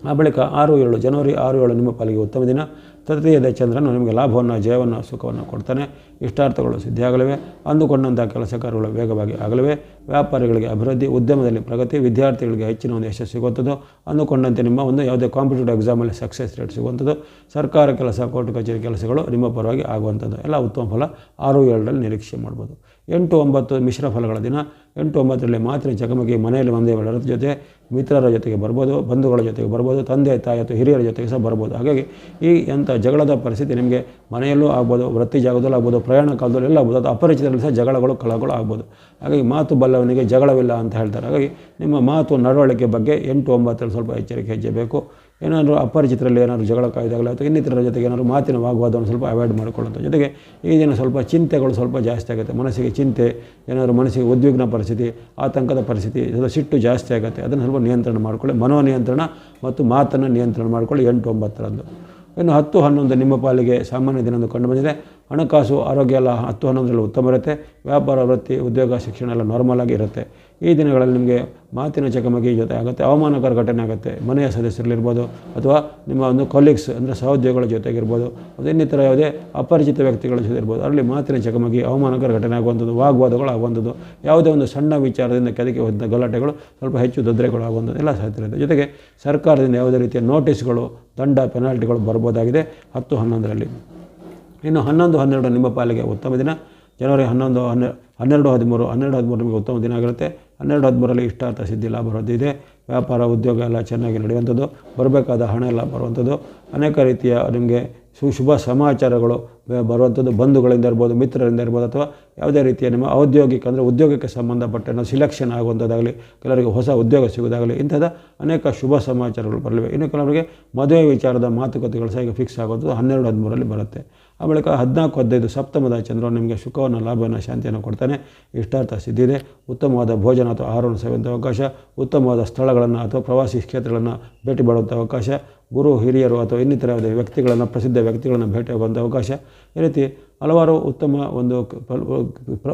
ಆ ಬಳಿಕ ಆರು ಏಳು, ಜನವರಿ ಆರು ಏಳು ನಿಮ್ಮ ಪಾಲಿಗೆ ಉತ್ತಮ ದಿನ. ತೃತೀಯದ ಚಂದ್ರನು ನಿಮಗೆ ಲಾಭವನ್ನು, ಜಯವನ್ನು, ಸುಖವನ್ನು ಕೊಡ್ತಾನೆ. ಇಷ್ಟಾರ್ಥಗಳು ಸಿದ್ಧಿಯಾಗಲಿವೆ. ಅಂದುಕೊಂಡಂಥ ಕೆಲಸ ಕಾರ್ಯಗಳು ವೇಗವಾಗಿ ಆಗಲಿವೆ. ವ್ಯಾಪಾರಿಗಳಿಗೆ ಅಭಿವೃದ್ಧಿ, ಉದ್ಯಮದಲ್ಲಿ ಪ್ರಗತಿ, ವಿದ್ಯಾರ್ಥಿಗಳಿಗೆ ಹೆಚ್ಚಿನ ಒಂದು ಯಶಸ್ಸು ಸಿಗುವಂಥದ್ದು. ಅಂದುಕೊಂಡಂತೆ ನಿಮ್ಮ ಒಂದು ಯಾವುದೇ ಕಾಂಪಿಟೇಟಿವ್ ಎಕ್ಸಾಮಲ್ಲಿ ಸಕ್ಸಸ್ ರೇಟ್ ಸಿಗುವಂಥದ್ದು. ಸರ್ಕಾರ ಕೆಲಸ, ಕೋರ್ಟ್ ಕಚೇರಿ ಕೆಲಸಗಳು ನಿಮ್ಮ ಪರವಾಗಿ ಆಗುವಂಥದ್ದು. ಎಲ್ಲ ಉತ್ತಮ ಫಲ ಆರು ಏಳರಲ್ಲಿ ನಿರೀಕ್ಷೆ ಮಾಡ್ಬೋದು. ಎಂಟು ಒಂಬತ್ತು ಮಿಶ್ರ ಫಲಗಳ ದಿನ. ಎಂಟು ಒಂಬತ್ತರಲ್ಲಿ ಮಾತ್ರ, ಚಕಮಕಿ, ಮನೆಯಲ್ಲಿ ಒಂದೇ ಎಲ್ಲರ ಜೊತೆ. ಮಿತ್ರರ ಜೊತೆಗೆ ಬರ್ಬೋದು, ಬಂಧುಗಳ ಜೊತೆಗೆ ಬರ್ಬೋದು, ತಂದೆ, ತಾಯಿ ಅಥವಾ ಹಿರಿಯರ ಜೊತೆಗೆ ಸಹ ಬರ್ಬೋದು. ಹಾಗಾಗಿ ಈ ಎಂಥ ಜಗಳದ ಪರಿಸ್ಥಿತಿ ನಿಮಗೆ ಮನೆಯಲ್ಲೂ ಆಗ್ಬೋದು, ವೃತ್ತಿ ಜಾಗದಲ್ಲೂ ಆಗ್ಬೋದು, ಪ್ರಯಾಣ ಕಾಲದಲ್ಲೂ ಎಲ್ಲ ಆಗ್ಬೋದು ಅಥವಾ ಅಪರಿಚಿತರಲ್ಲಿ ಸಹ ಜಗಳಗಳು, ಕಳಗಳು ಆಗ್ಬೋದು. ಹಾಗಾಗಿ ಮಾತು ಬಲ್ಲವನಿಗೆ ಜಗಳವಿಲ್ಲ ಅಂತ ಹೇಳ್ತಾರೆ. ಹಾಗಾಗಿ ನಿಮ್ಮ ಮಾತು ನಡವಳಿಕೆ ಬಗ್ಗೆ ಎಂಟು ಒಂಬತ್ತರಲ್ಲಿ ಸ್ವಲ್ಪ ಎಚ್ಚರಿಕೆ ಹೆಜ್ಜೆ ಬೇಕು ಏನಾದರೂ ಅಪರಿಚಿತರಲ್ಲಿ ಏನಾದರೂ ಜಗಳ ಕಾಯ್ದಾಗಲಿ ಅಥವಾ ಇನ್ನಿತರ ಜೊತೆಗೆ ಏನಾದರೂ ಮಾತಿನ ವಾಗ್ವಾದವನ್ನು ಸ್ವಲ್ಪ ಅವಾಯ್ಡ್ ಮಾಡಿಕೊಳ್ಳುವಂಥ ಜೊತೆಗೆ ಈಗಿನ ಸ್ವಲ್ಪ ಚಿಂತೆಗಳು ಸ್ವಲ್ಪ ಜಾಸ್ತಿ ಆಗುತ್ತೆ. ಮನಸ್ಸಿಗೆ ಚಿಂತೆ, ಏನಾದರೂ ಮನಸ್ಸಿಗೆ ಉದ್ವಿಗ್ನ ಪರಿಸ್ಥಿತಿ, ಆತಂಕದ ಪರಿಸ್ಥಿತಿ, ಸ್ವಲ್ಪ ಸಿಟ್ಟು ಜಾಸ್ತಿ ಆಗುತ್ತೆ. ಅದನ್ನು ಸ್ವಲ್ಪ ನಿಯಂತ್ರಣ ಮಾಡಿಕೊಳ್ಳಿ. ಮನೋ ನಿಯಂತ್ರಣ ಮತ್ತು ಮಾತನ್ನು ನಿಯಂತ್ರಣ ಮಾಡಿಕೊಳ್ಳಿ. ಎಂಟು ಒಂಬತ್ತರಂದು. ಇನ್ನು ಹತ್ತು ಹನ್ನೊಂದು ನಿಮ್ಮ ಪಾಲಿಗೆ ಸಾಮಾನ್ಯ ದಿನದಂದು ಕಂಡು ಬಂದಿದೆ. ಹಣಕಾಸು, ಆರೋಗ್ಯ ಎಲ್ಲ ಹತ್ತು ಹನ್ನೊಂದರಲ್ಲಿ ಉತ್ತಮ ಇರುತ್ತೆ. ವ್ಯಾಪಾರ, ವೃತ್ತಿ, ಉದ್ಯೋಗ, ಶಿಕ್ಷಣ ಎಲ್ಲ ನಾರ್ಮಲ್ ಆಗಿ ಇರುತ್ತೆ. ಈ ದಿನಗಳಲ್ಲಿ ನಿಮಗೆ ಮಾತಿನ ಚಕಮಕಿ ಜೊತೆ ಆಗುತ್ತೆ, ಅವಮಾನಕರ ಘಟನೆ ಆಗುತ್ತೆ, ಮನೆಯ ಸದಸ್ಯರಲ್ಲಿರ್ಬೋದು ಅಥವಾ ನಿಮ್ಮ ಒಂದು ಕೊಲೀಗ್ಸ್ ಅಂದರೆ ಸಹೋದ್ಯೋಗಿಗಳ ಜೊತೆಗಿರ್ಬೋದು, ಅದು ಇನ್ನಿತರ ಯಾವುದೇ ಅಪರಿಚಿತ ವ್ಯಕ್ತಿಗಳ ಜೊತೆ ಇರ್ಬೋದು ಅಲ್ಲಿ ಮಾತಿನ ಚಕಮಕಿ, ಅವಮಾನಕರ ಘಟನೆ ಆಗುವಂಥದ್ದು, ವಾಗ್ವಾದಗಳು ಆಗುವಂಥದ್ದು, ಯಾವುದೇ ಒಂದು ಸಣ್ಣ ವಿಚಾರದಿಂದ ಕೆದಕಿ ಹೋದ ಗಲಾಟೆಗಳು, ಸ್ವಲ್ಪ ಹೆಚ್ಚು ತೊಂದರೆಗಳು ಆಗುವಂಥದ್ದು ಎಲ್ಲ ಸಾಧ್ಯ ಇರುತ್ತೆ. ಜೊತೆಗೆ ಸರ್ಕಾರದಿಂದ ಯಾವುದೇ ರೀತಿಯ ನೋಟಿಸ್ಗಳು, ದಂಡ, ಪೆನಾಲ್ಟಿಗಳು ಬರ್ಬೋದಾಗಿದೆ ಹತ್ತು ಹನ್ನೊಂದರಲ್ಲಿ. ಇನ್ನು ಹನ್ನೊಂದು ಹನ್ನೆರಡು ನಿಮ್ಮ ಪಾಲಿಗೆ ಉತ್ತಮ ದಿನ. ಜನವರಿ ಹನ್ನೊಂದು, ಹನ್ನೆ, ಹನ್ನೆರಡು ಹದಿಮೂರು ಹನ್ನೆರಡು ಹದಿಮೂರು ನಿಮಗೆ ಉತ್ತಮ ದಿನ ಆಗಿರುತ್ತೆ. ಹನ್ನೆರಡು ಹದಿಮೂರರಲ್ಲಿ ಇಷ್ಟಾರ್ಥ ಸಿದ್ಧಿ ಲಾಭ ಬರೋದಿದೆ ವ್ಯಾಪಾರ, ಉದ್ಯೋಗ ಎಲ್ಲ ಚೆನ್ನಾಗಿ ನಡೆಯುವಂಥದ್ದು. ಬರಬೇಕಾದ ಹಣ ಎಲ್ಲ ಬರುವಂಥದ್ದು. ಅನೇಕ ರೀತಿಯ ನಿಮಗೆ ಸುಶುಭ ಸಮಾಚಾರಗಳು ಬರುವಂಥದ್ದು. ಬಂಧುಗಳಿಂದ ಇರ್ಬೋದು, ಮಿತ್ರರಿಂದ ಇರ್ಬೋದು, ಅಥವಾ ಯಾವುದೇ ರೀತಿಯ ನಿಮ್ಮ ಔದ್ಯೋಗಿಕ ಅಂದರೆ ಉದ್ಯೋಗಕ್ಕೆ ಸಂಬಂಧಪಟ್ಟ ಸಿಲೆಕ್ಷನ್ ಆಗುವಂಥದ್ದಾಗಲಿ, ಕೆಲವರಿಗೆ ಹೊಸ ಉದ್ಯೋಗ ಸಿಗೋದಾಗಲಿ ಇಂಥದ್ದು ಅನೇಕ ಶುಭ ಸಮಾಚಾರಗಳು ಬರಲಿವೆ. ಇನ್ನು ಕೆಲವರಿಗೆ ಮದುವೆ ವಿಚಾರದ ಮಾತುಕತೆಗಳು ಸಹ ಈಗ ಫಿಕ್ಸ್ ಆಗುವಂಥದ್ದು. ಹನ್ನೆರಡು ಹದಿಮೂರಲ್ಲಿ ಬರುತ್ತೆ. ಆ ಬಳಿಕ ಹದಿನಾಲ್ಕು, ಹದಿನೈದು, ಸಪ್ತಮದ ಚಂದ್ರನು ನಿಮಗೆ ಸುಖವನ್ನು, ಲಾಭವನ್ನು, ಶಾಂತಿಯನ್ನು ಕೊಡ್ತಾನೆ. ಇಷ್ಟಾರ್ಥ ಸಿದ್ಧಿದೆ ಉತ್ತಮವಾದ ಭೋಜನ ಅಥವಾ ಆಹಾರವನ್ನು ಸೇವಂಥ ಅವಕಾಶ. ಉತ್ತಮವಾದ ಸ್ಥಳಗಳನ್ನು ಅಥವಾ ಪ್ರವಾಸಿ ಕ್ಷೇತ್ರಗಳನ್ನು ಭೇಟಿ ಮಾಡುವಂಥ ಅವಕಾಶ. ಗುರು, ಹಿರಿಯರು ಅಥವಾ ಇನ್ನಿತರ ವ್ಯಕ್ತಿಗಳನ್ನು, ಪ್ರಸಿದ್ಧ ವ್ಯಕ್ತಿಗಳನ್ನು ಭೇಟಿ ಆಗುವಂಥ ಅವಕಾಶ. ಈ ರೀತಿ ಹಲವಾರು ಉತ್ತಮ ಒಂದು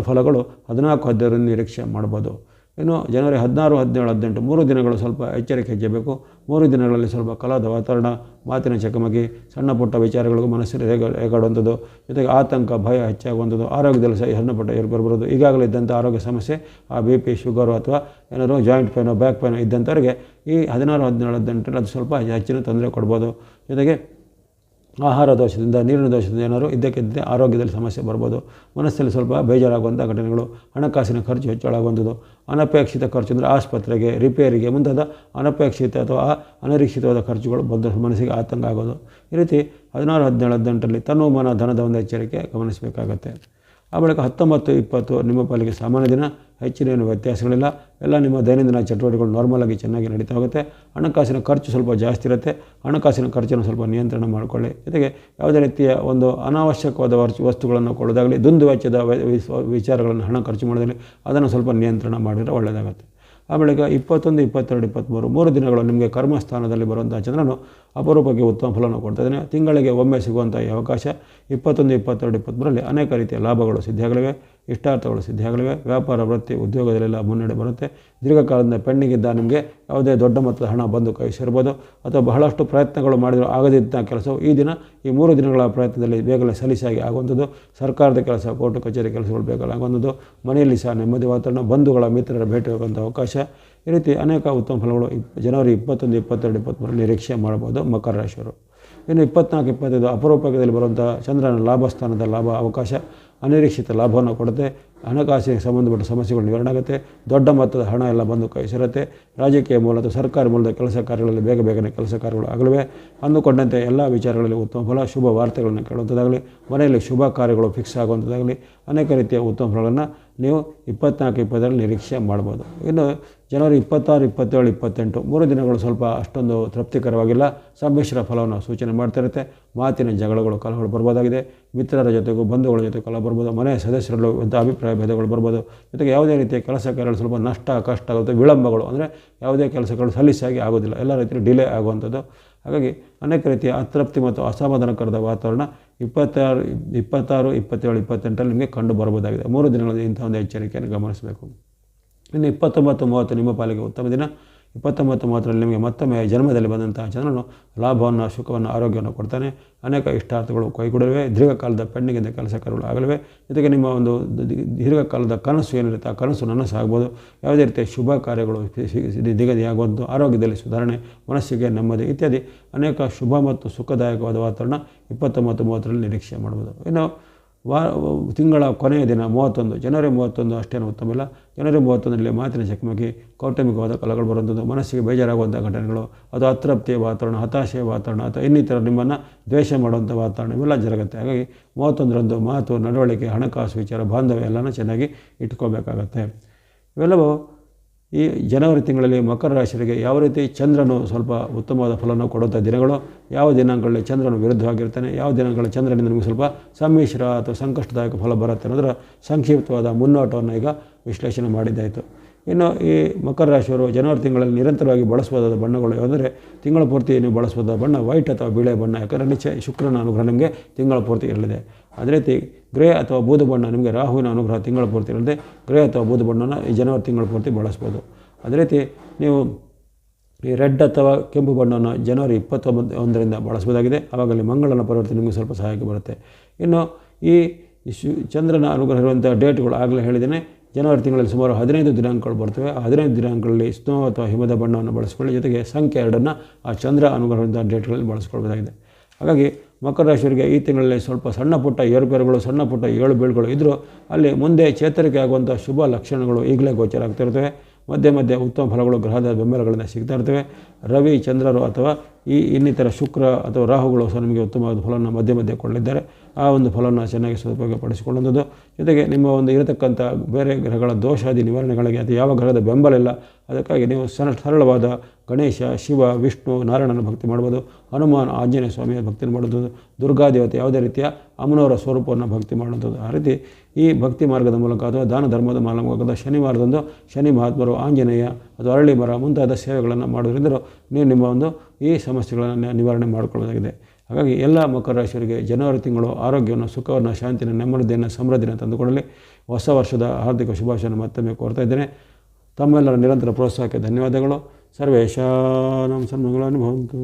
ಫಲಗಳು ಹದಿನಾಲ್ಕು, ಹದಿನೈದರಿಂದ ನಿರೀಕ್ಷೆ ಮಾಡ್ಬೋದು. ಇನ್ನು ಜನವರಿ ಹದಿನಾರು, ಹದಿನೇಳು, ಹದಿನೆಂಟು, ಮೂರು ದಿನಗಳು ಸ್ವಲ್ಪ ಎಚ್ಚರಿಕೆ ಹೆಚ್ಚಬೇಕು. ಮೂರು ದಿನಗಳಲ್ಲಿ ಸ್ವಲ್ಪ ಕಲಾದ ವಾತಾವರಣ, ಮಾತಿನ ಚಕಮಕಿ, ಸಣ್ಣ ಪುಟ್ಟ ವಿಚಾರಗಳಿಗೂ ಮನಸ್ಸಲ್ಲಿ ರೇಗ ರೇಗಾಡುವಂಥದ್ದು ಜೊತೆಗೆ ಆತಂಕ, ಭಯ ಹೆಚ್ಚಾಗುವಂಥದ್ದು, ಆರೋಗ್ಯದಲ್ಲಿ ಸಹ ಸಣ್ಣ ಪುಟ್ಟ ಏರ್ಪೇರು ಬರೋದು ಈಗಾಗಲೇ ಇದ್ದಂಥ ಆರೋಗ್ಯ ಸಮಸ್ಯೆ, ಆ ಬಿ ಪಿ, ಶುಗರು ಅಥವಾ ಏನಾದರೂ ಜಾಯಿಂಟ್ ಪೇನೋ, ಬ್ಯಾಕ್ ಪೇನೋ ಇದ್ದಂಥವ್ರಿಗೆ ಈ ಹದಿನಾರು, ಹದಿನೇಳು, ಹದಿನೆಂಟರಲ್ಲಿ ಅದು ಸ್ವಲ್ಪ ಹೆಚ್ಚಿನ ತೊಂದರೆ ಕೊಡ್ಬೋದು. ಜೊತೆಗೆ ಆಹಾರ ದೋಷದಿಂದ, ನೀರಿನ ದೋಷದಿಂದ ಏನಾದರೂ ಇದ್ದಕ್ಕಿದ್ದಂತೆ ಆರೋಗ್ಯದಲ್ಲಿ ಸಮಸ್ಯೆ ಬರ್ಬೋದು. ಮನಸ್ಸಲ್ಲಿ ಸ್ವಲ್ಪ ಬೇಜಾರಾಗುವಂಥ ಘಟನೆಗಳು, ಹಣಕಾಸಿನ ಖರ್ಚು ಹೆಚ್ಚಳಾಗುವಂಥದ್ದು ಅನಪೇಕ್ಷಿತ ಖರ್ಚು ಅಂದರೆ ಆಸ್ಪತ್ರೆಗೆ, ರಿಪೇರಿಗೆ ಮುಂತಾದ ಅನಪೇಕ್ಷಿತ ಅಥವಾ ಅನಿರೀಕ್ಷಿತವಾದ ಖರ್ಚುಗಳು ಬಂದ ಮನಸ್ಸಿಗೆ ಆತಂಕ ಆಗೋದು. ಈ ರೀತಿ ಹದಿನಾರು, ಹದಿನೇಳು, ಹದಿನೆಂಟರಲ್ಲಿ ತನು ಮನ ಧನದ ಒಂದು ಎಚ್ಚರಿಕೆ ಗಮನಿಸಬೇಕಾಗತ್ತೆ. ಆ ಬಳಿಕ ಹತ್ತೊಂಬತ್ತು ಇಪ್ಪತ್ತು ನಿಮ್ಮ ಪಾಲಿಗೆ ಸಾಮಾನ್ಯ ದಿನ, ಹೆಚ್ಚಿನ ಏನು ವ್ಯತ್ಯಾಸಗಳಿಲ್ಲ. ಎಲ್ಲ ನಿಮ್ಮ ದೈನಂದಿನ ಚಟುವಟಿಕೆಗಳು ನಾರ್ಮಲಾಗಿ ಚೆನ್ನಾಗಿ ನಡೀತಾ ಹೋಗುತ್ತೆ. ಹಣಕಾಸಿನ ಖರ್ಚು ಸ್ವಲ್ಪ ಜಾಸ್ತಿ ಇರುತ್ತೆ. ಹಣಕಾಸಿನ ಖರ್ಚನ್ನು ಸ್ವಲ್ಪ ನಿಯಂತ್ರಣ ಮಾಡಿಕೊಳ್ಳಿ. ಜೊತೆಗೆ ಯಾವುದೇ ರೀತಿಯ ಒಂದು ಅನಾವಶ್ಯಕವಾದ ವಸ್ತುಗಳನ್ನು ಕೊಡೋದಾಗಲಿ ದುಂದು ವೆಚ್ಚದ ವಿಚಾರಗಳನ್ನು ಹಣ ಖರ್ಚು ಮಾಡೋದಾಗಲಿ, ಅದನ್ನು ಸ್ವಲ್ಪ ನಿಯಂತ್ರಣ ಮಾಡಿದರೆ ಒಳ್ಳೆಯದಾಗುತ್ತೆ. ಆ ಬಳಿಕ ಇಪ್ಪತ್ತೊಂದು, ಇಪ್ಪತ್ತೆರಡು, ಇಪ್ಪತ್ತ್ಮೂರು ಮೂರು ದಿನಗಳು ನಿಮಗೆ ಕರ್ಮಸ್ಥಾನದಲ್ಲಿ ಬರುವಂಥ ಚಂದ್ರನು ಅಪರೂಪಕ್ಕೆ ಉತ್ತಮ ಫಲವನ್ನು ಕೊಡ್ತಾ ಇದ್ದಾನೆ ತಿಂಗಳಿಗೆ ಒಮ್ಮೆ ಸಿಗುವಂಥ ಈ ಅವಕಾಶ ಇಪ್ಪತ್ತೊಂದು, ಇಪ್ಪತ್ತೆರಡು ಇಪ್ಪತ್ತ್ಮೂರಲ್ಲಿ ಅನೇಕ ರೀತಿಯ ಲಾಭಗಳು ಸಿದ್ಧಿಯಾಗಲಿವೆ. ಇಷ್ಟಾರ್ಥಗಳು ಸಿದ್ಧಿಯಾಗಲಿವೆ. ವ್ಯಾಪಾರ, ವೃತ್ತಿ, ಉದ್ಯೋಗದಲ್ಲೆಲ್ಲ ಮುನ್ನಡೆ ಬರುತ್ತೆ. ದೀರ್ಘಕಾಲದಿಂದ ಪೆಂಡಿಂಗಿದ್ದ ನಿಮಗೆ ಯಾವುದೇ ದೊಡ್ಡ ಮೊತ್ತದ ಹಣ ಬಂದು ಕೈ ಸೇರ್ಬೋದು. ಅಥವಾ ಬಹಳಷ್ಟು ಪ್ರಯತ್ನಗಳು ಮಾಡಿದರೂ ಆಗದಿದ್ದ ಕೆಲಸವು ಈ ದಿನ, ಈ ಮೂರು ದಿನಗಳ ಪ್ರಯತ್ನದಲ್ಲಿ ಬೇಗನೆ ಸಲೀಸಾಗಿ ಆಗುವಂಥದ್ದು. ಸರ್ಕಾರದ ಕೆಲಸ, ಕೋರ್ಟ್, ಕಚೇರಿ ಕೆಲಸಗಳು ಬೇಗನೆ ಆಗುವಂಥದ್ದು. ಮನೆಯಲ್ಲಿ ಸಹ ನೆಮ್ಮದಿ ವಾತಾವರಣ, ಬಂಧುಗಳ ಮಿತ್ರರ ಭೇಟಿ ಆಗುವಂಥ ಅವಕಾಶ. ಈ ರೀತಿ ಅನೇಕ ಉತ್ತಮ ಫಲಗಳು ಜನವರಿ ಇಪ್ಪತ್ತೊಂದು, ಇಪ್ಪತ್ತೆರಡು ಇಪ್ಪತ್ತ್ಮೂರರಲ್ಲಿ ನಿರೀಕ್ಷೆ ಮಾಡಬಹುದು ಮಕರ ರಾಶಿಯವರು. ಇನ್ನು ಇಪ್ಪತ್ನಾಲ್ಕು, ಇಪ್ಪತ್ತೈದು ಅಪರೂಪದಲ್ಲಿ ಬರುವಂಥ ಚಂದ್ರನ ಲಾಭ ಸ್ಥಾನದ ಲಾಭ, ಅವಕಾಶ. ಅನಿರೀಕ್ಷಿತ ಲಾಭವನ್ನು ಕೊಡುತ್ತೆ ಹಣಕಾಸಿಗೆ ಸಂಬಂಧಪಟ್ಟ ಸಮಸ್ಯೆಗಳು ನಿವಾರಣೆ ಆಗುತ್ತೆ ದೊಡ್ಡ ಮೊತ್ತದ ಹಣ ಎಲ್ಲ ಬಂದು ಕೈ ಸೇರುತ್ತೆ. ರಾಜಕೀಯ ಮೂಲ ಅಥವಾ ಸರ್ಕಾರಿ ಮೂಲದ ಕೆಲಸ ಕಾರ್ಯಗಳಲ್ಲಿ ಬೇಗ ಬೇಗನೆ ಕೆಲಸ ಕಾರ್ಯಗಳು ಆಗಲಿವೆ. ಅಂದುಕೊಂಡಂತೆ ಎಲ್ಲ ವಿಚಾರಗಳಲ್ಲಿ ಉತ್ತಮ ಫಲ, ಶುಭ ವಾರ್ತೆಗಳನ್ನು ಕೇಳುವಂಥದ್ದಾಗಲಿ, ಮನೆಯಲ್ಲಿ ಶುಭ ಕಾರ್ಯಗಳು ಫಿಕ್ಸ್ ಆಗುವಂಥದ್ದಾಗಲಿ, ಅನೇಕ ರೀತಿಯ ಉತ್ತಮ ಫಲಗಳನ್ನು ನೀವು ಇಪ್ಪತ್ನಾಲ್ಕು, ಇಪ್ಪತ್ತರಲ್ಲಿ ನಿರೀಕ್ಷೆ ಮಾಡ್ಬೋದು. ಇನ್ನು ಜನವರಿ ಇಪ್ಪತ್ತಾರು, ಇಪ್ಪತ್ತೇಳು, ಇಪ್ಪತ್ತೆಂಟು, ಮೂರು ದಿನಗಳು ಸ್ವಲ್ಪ ಅಷ್ಟೊಂದು ತೃಪ್ತಿಕರವಾಗಿಲ್ಲ. ಸಮ್ಮಿಶ್ರ ಫಲವನ್ನು ಸೂಚನೆ ಮಾಡ್ತಿರುತ್ತೆ ಮಾತಿನ ಜಗಳಗಳು ಕಲಹಗಳು ಬರ್ಬೋದಾಗಿದೆ. ಮಿತ್ರರ ಜೊತೆಗೂ ಬಂಧುಗಳ ಜೊತೆ ಕಲಹ ಬರ್ಬೋದು. ಮನೆ ಸದಸ್ಯರಲ್ಲೂ ಇಂಥ ಅಭಿಪ್ರಾಯ ಭೇದಗಳು ಬರ್ಬೋದು. ಜೊತೆಗೆ ಯಾವುದೇ ರೀತಿಯ ಕೆಲಸ ಕಾರ್ಯಗಳು ಸ್ವಲ್ಪ ನಷ್ಟ, ಕಷ್ಟ ಆಗುತ್ತೆ. ವಿಳಂಬಗಳು ಅಂದರೆ ಯಾವುದೇ ಕೆಲಸಗಳು ಸಲೀಸಾಗಿ ಆಗೋದಿಲ್ಲ ಎಲ್ಲ ರೀತಿಯಲ್ಲಿ ಡಿಲೇ ಆಗುವಂಥದ್ದು. ಹಾಗಾಗಿ ಅನೇಕ ರೀತಿಯ ಅತೃಪ್ತಿ ಮತ್ತು ಅಸಮಾಧಾನಕರದ ವಾತಾವರಣ ಇಪ್ಪತ್ತಾರು ಇಪ್ಪತ್ತಾರು, ಇಪ್ಪತ್ತೇಳು, ಇಪ್ಪತ್ತೆಂಟರಲ್ಲಿ ನಿಮಗೆ ಕಂಡು ಬರ್ಬೋದಾಗಿದೆ ಮೂರು ದಿನಗಳಲ್ಲಿ ಇಂಥ ಒಂದು ಎಚ್ಚರಿಕೆಯನ್ನು ಗಮನಿಸಬೇಕು. ಇನ್ನು ಇಪ್ಪತ್ತೊಂಬತ್ತು ಮೂವತ್ತು ನಿಮ್ಮ ಪಾಲಿಗೆ ಉತ್ತಮ ದಿನ. ಇಪ್ಪತ್ತೊಂಬತ್ತು ಮೂವತ್ತರಲ್ಲಿ ನಿಮಗೆ ಮತ್ತೊಮ್ಮೆ ಜನ್ಮದಲ್ಲಿ ಬಂದಂತಹ ಚಂದ್ರನು ಲಾಭವನ್ನು, ಸುಖವನ್ನು, ಆರೋಗ್ಯವನ್ನು ಕೊಡ್ತಾನೆ. ಅನೇಕ ಇಷ್ಟಾರ್ಥಗಳು ಕೈಗೂಡಲಿವೆ. ದೀರ್ಘಕಾಲದ ಪೆಂಡಿಂಗಿಂದ ಕೆಲಸ ಕಾರ್ಯಗಳು ಆಗಲಿವೆ ಜೊತೆಗೆ ನಿಮ್ಮ ಒಂದು ದೀರ್ಘಕಾಲದ ಕನಸು ಏನಿರುತ್ತೆ, ಆ ಕನಸು ನನಸು ಆಗ್ಬೋದು ಯಾವುದೇ ರೀತಿಯ ಶುಭ ಕಾರ್ಯಗಳು ನಿಗದಿಯಾಗುವಂಥ ಆರೋಗ್ಯದಲ್ಲಿ ಸುಧಾರಣೆ, ಮನಸ್ಸಿಗೆ ನೆಮ್ಮದಿ ಇತ್ಯಾದಿ ಅನೇಕ ಶುಭ ಮತ್ತು ಸುಖದಾಯಕವಾದ ವಾತಾವರಣ ಇಪ್ಪತ್ತೊಂಬತ್ತು ಮೂವತ್ತರಲ್ಲಿ ನಿರೀಕ್ಷೆ ಮಾಡ್ಬೋದು. ಇನ್ನು ವಾ ತಿಂಗಳ ಕೊನೆಯ ದಿನ, ಮೂವತ್ತೊಂದು, ಜನವರಿ ಮೂವತ್ತೊಂದು ಅಷ್ಟೇನು ಉತ್ತಮ ಇಲ್ಲ. ಜನವರಿ ಮೂವತ್ತೊಂದರಲ್ಲಿ ಮಾತಿನ ಚಕಮಕಿ ಕೌಟುಂಬಿಕವಾದ ಕಲಗಳು ಬರುವಂಥದ್ದು, ಮನಸ್ಸಿಗೆ ಬೇಜಾರಾಗುವಂಥ ಘಟನೆಗಳು, ಅದು ಅತೃಪ್ತಿಯ ವಾತಾವರಣ, ಹತಾಶೆಯ ವಾತಾವರಣ, ಅಥವಾ ಇನ್ನಿತರ ನಿಮ್ಮನ್ನು ದ್ವೇಷ ಮಾಡುವಂಥ ವಾತಾವರಣ, ಇವೆಲ್ಲ ಜರುಗುತ್ತೆ. ಹಾಗಾಗಿ ಮೂವತ್ತೊಂದರಂದು ಮಾತು ನಡವಳಿಕೆ, ಹಣಕಾಸು, ವಿಚಾರ, ಬಾಂಧವ್ಯ ಎಲ್ಲನೂ ಚೆನ್ನಾಗಿ ಇಟ್ಕೋಬೇಕಾಗತ್ತೆ. ಇವೆಲ್ಲವೂ ಈ ಜನವರಿ ತಿಂಗಳಲ್ಲಿ ಮಕರ ರಾಶಿಯವರಿಗೆ ಯಾವ ರೀತಿ ಚಂದ್ರನು ಸ್ವಲ್ಪ ಉತ್ತಮವಾದ ಫಲವನ್ನು ಕೊಡುವಂಥ ದಿನಗಳು, ಯಾವ ದಿನಾಂಕಗಳಲ್ಲಿ ಚಂದ್ರನು ವಿರುದ್ಧವಾಗಿರ್ತಾನೆ ಯಾವ ದಿನಾಂಕಗಳಲ್ಲಿ ಚಂದ್ರನಿಂದ ನಿಮಗೆ ಸ್ವಲ್ಪ ಸಮ್ಮಿಶ್ರ ಅಥವಾ ಸಂಕಷ್ಟದಾಯಕ ಫಲ ಬರುತ್ತೆ ಅನ್ನೋದರ ಸಂಕ್ಷಿಪ್ತವಾದ ಮುನ್ನೋಟವನ್ನು ಈಗ ವಿಶ್ಲೇಷಣೆ ಮಾಡಿದ್ದಾಯಿತು. ಇನ್ನು ಈ ಮಕರ ರಾಶಿಯವರು ಜನವರಿ ತಿಂಗಳಲ್ಲಿ ನಿರಂತರವಾಗಿ ಬಳಸಬಹುದಾದ ಬಣ್ಣಗಳು ಯಾವುದಂದರೆ ತಿಂಗಳ ಪೂರ್ತಿ ನೀವು ಬಳಸಬಹುದಾದ ಬಣ್ಣ ವೈಟ್ ಅಥವಾ ಬಿಳೆ ಬಣ್ಣ, ಯಾಕಂದರೆ ನಿಚೆ ಶುಕ್ರನ ಅನುಗ್ರಹ ನಿಮಗೆ ತಿಂಗಳ ಪೂರ್ತಿ ಇರಲಿದೆ. ಅದೇ ರೀತಿ ಗ್ರೇ ಅಥವಾ ಬೂದು ಬಣ್ಣ ನಿಮಗೆ ರಾಹುವಿನ ಅನುಗ್ರಹ ತಿಂಗಳ ಪೂರ್ತಿ ಇರಲಿದೆ ಗ್ರೇ ಅಥವಾ ಬೂದು ಬಣ್ಣನ ಈ ಜನವರಿ ತಿಂಗಳ ಪೂರ್ತಿ ಬಳಸ್ಬೋದು. ಅದೇ ರೀತಿ ನೀವು ಈ ರೆಡ್ ಅಥವಾ ಕೆಂಪು ಬಣ್ಣವನ್ನು ಜನವರಿ ಇಪ್ಪತ್ತೊಂಬತ್ತು ಒಂದರಿಂದ ಬಳಸಬಹುದಾಗಿದೆ ಆವಾಗಲೇ ಮಂಗಳನ ಪರಿವರ್ತನೆ ನಿಮಗೆ ಸ್ವಲ್ಪ ಸಹಾಯಕ್ಕೆ ಬರುತ್ತೆ. ಇನ್ನು ಈ ಶು, ಚಂದ್ರನ ಅನುಗ್ರಹ ಇರುವಂಥ ಡೇಟ್ಗಳು ಆಗಲೇ ಹೇಳಿದ್ದೇನೆ. ಜನವರಿ ತಿಂಗಳಲ್ಲಿ ಸುಮಾರು ಹದಿನೈದು ದಿನಾಂಕಗಳು ಬರ್ತವೆ. ಆ ಹದಿನೈದು ದಿನಾಂಕಗಳಲ್ಲಿ ಸ್ನೋ ಅಥವಾ ಹಿಮದ ಬಣ್ಣವನ್ನು ಬಳಸಿಕೊಳ್ಳಿ. ಜೊತೆಗೆ ಸಂಖ್ಯೆ ಎರಡನ್ನು ಆ ಚಂದ್ರ ಅನುಗ್ರಹವಂಥ ಡೇಟ್ಗಳಲ್ಲಿ ಬಳಸ್ಕೊಳ್ಬೋದಾಗಿದೆ. ಹಾಗಾಗಿ ಮಕರ ರಾಶಿಯವರಿಗೆ ಈ ತಿಂಗಳಲ್ಲಿ ಸ್ವಲ್ಪ ಸಣ್ಣ ಪುಟ್ಟ ಏರುಪೇರುಗಳು, ಸಣ್ಣ ಪುಟ್ಟ ಏಳು ಬೀಳುಗಳು ಇದ್ದರೂ ಅಲ್ಲಿ ಮುಂದೆ ಚೇತರಿಕೆ ಆಗುವಂಥ ಶುಭ ಲಕ್ಷಣಗಳು ಈಗಲೇ ಗೋಚರ ಆಗ್ತಿರ್ತವೆ ಮಧ್ಯೆ ಮಧ್ಯೆ ಉತ್ತಮ ಫಲಗಳು, ಗ್ರಹದ ಬೆಂಬಲಗಳನ್ನು ಸಿಗ್ತಾ ಇರ್ತವೆ. ರವಿ, ಚಂದ್ರರು ಅಥವಾ ಈ ಇನ್ನಿತರ ಶುಕ್ರ ಅಥವಾ ರಾಹುಗಳು ಸಹ ನಿಮಗೆ ಉತ್ತಮವಾದ ಫಲವನ್ನು ಮಧ್ಯೆ ಮಧ್ಯೆ ಕೊಡಲಿದ್ದಾರೆ. ಆ ಒಂದು ಫಲವನ್ನು ಚೆನ್ನಾಗಿ ಸದುಪಯೋಗಪಡಿಸಿಕೊಳ್ಳುವಂಥದ್ದು. ಜೊತೆಗೆ ನಿಮ್ಮ ಒಂದು ಇರತಕ್ಕಂಥ ಬೇರೆ ಗ್ರಹಗಳ ದೋಷಾದಿ ನಿವಾರಣೆಗಳಿಗೆ ಅಥವಾ ಯಾವ ಗ್ರಹದ ಬೆಂಬಲ ಇಲ್ಲ, ಅದಕ್ಕಾಗಿ ನೀವು ಸರ, ಸರಳವಾದ ಗಣೇಶ, ಶಿವ, ವಿಷ್ಣು, ನಾರಾಯಣನ ಭಕ್ತಿ ಮಾಡ್ಬೋದು. ಹನುಮಾನ್, ಆಂಜನೇಯ ಸ್ವಾಮಿಯ ಭಕ್ತಿ ಮಾಡೋದು ದುರ್ಗಾದೇವತೆ ಯಾವುದೇ ರೀತಿಯ ಅಮ್ಮನವರ ಸ್ವರೂಪವನ್ನು ಭಕ್ತಿ ಮಾಡುವಂಥದ್ದು ಆ ರೀತಿ ಈ ಭಕ್ತಿ ಮಾರ್ಗದ ಮೂಲಕ ಅಥವಾ ದಾನ ಧರ್ಮದ ಮೂಲಕದ ಶನಿವಾರದಂದು ಶನಿ ಮಹಾತ್ಮರು, ಆಂಜನೇಯ ಅಥವಾ ಅರಳಿ ಮರ ಮುಂತಾದ ಸೇವೆಗಳನ್ನು ಮಾಡೋದ್ರಿಂದ ನೀವು ನಿಮ್ಮ ಒಂದು ಈ ಸಮಸ್ಯೆಗಳನ್ನು ನಿವಾರಣೆ ಮಾಡಿಕೊಳ್ಳೋದಾಗಿದೆ ಹಾಗಾಗಿ ಎಲ್ಲ ಮಕರ ರಾಶಿಯವರಿಗೆ ಜನವರಿ ತಿಂಗಳು ಆರೋಗ್ಯವನ್ನು, ಸುಖವನ್ನು, ಶಾಂತಿಯನ್ನು, ನೆಮ್ಮದಿಯನ್ನು, ಸಮೃದ್ಧಿಯನ್ನು ತಂದುಕೊಡಲಿ ಹೊಸ ವರ್ಷದ ಹಾರ್ದಿಕ ಶುಭಾಶಯವನ್ನು ಮತ್ತೊಮ್ಮೆ ಕೋರ್ತಾ ಇದ್ದೇನೆ. ತಮ್ಮೆಲ್ಲರ ನಿರಂತರ ಪ್ರೋತ್ಸಾಹಕ್ಕೆ ಧನ್ಯವಾದಗಳು. sarvesha nam sarvangalani bhavantu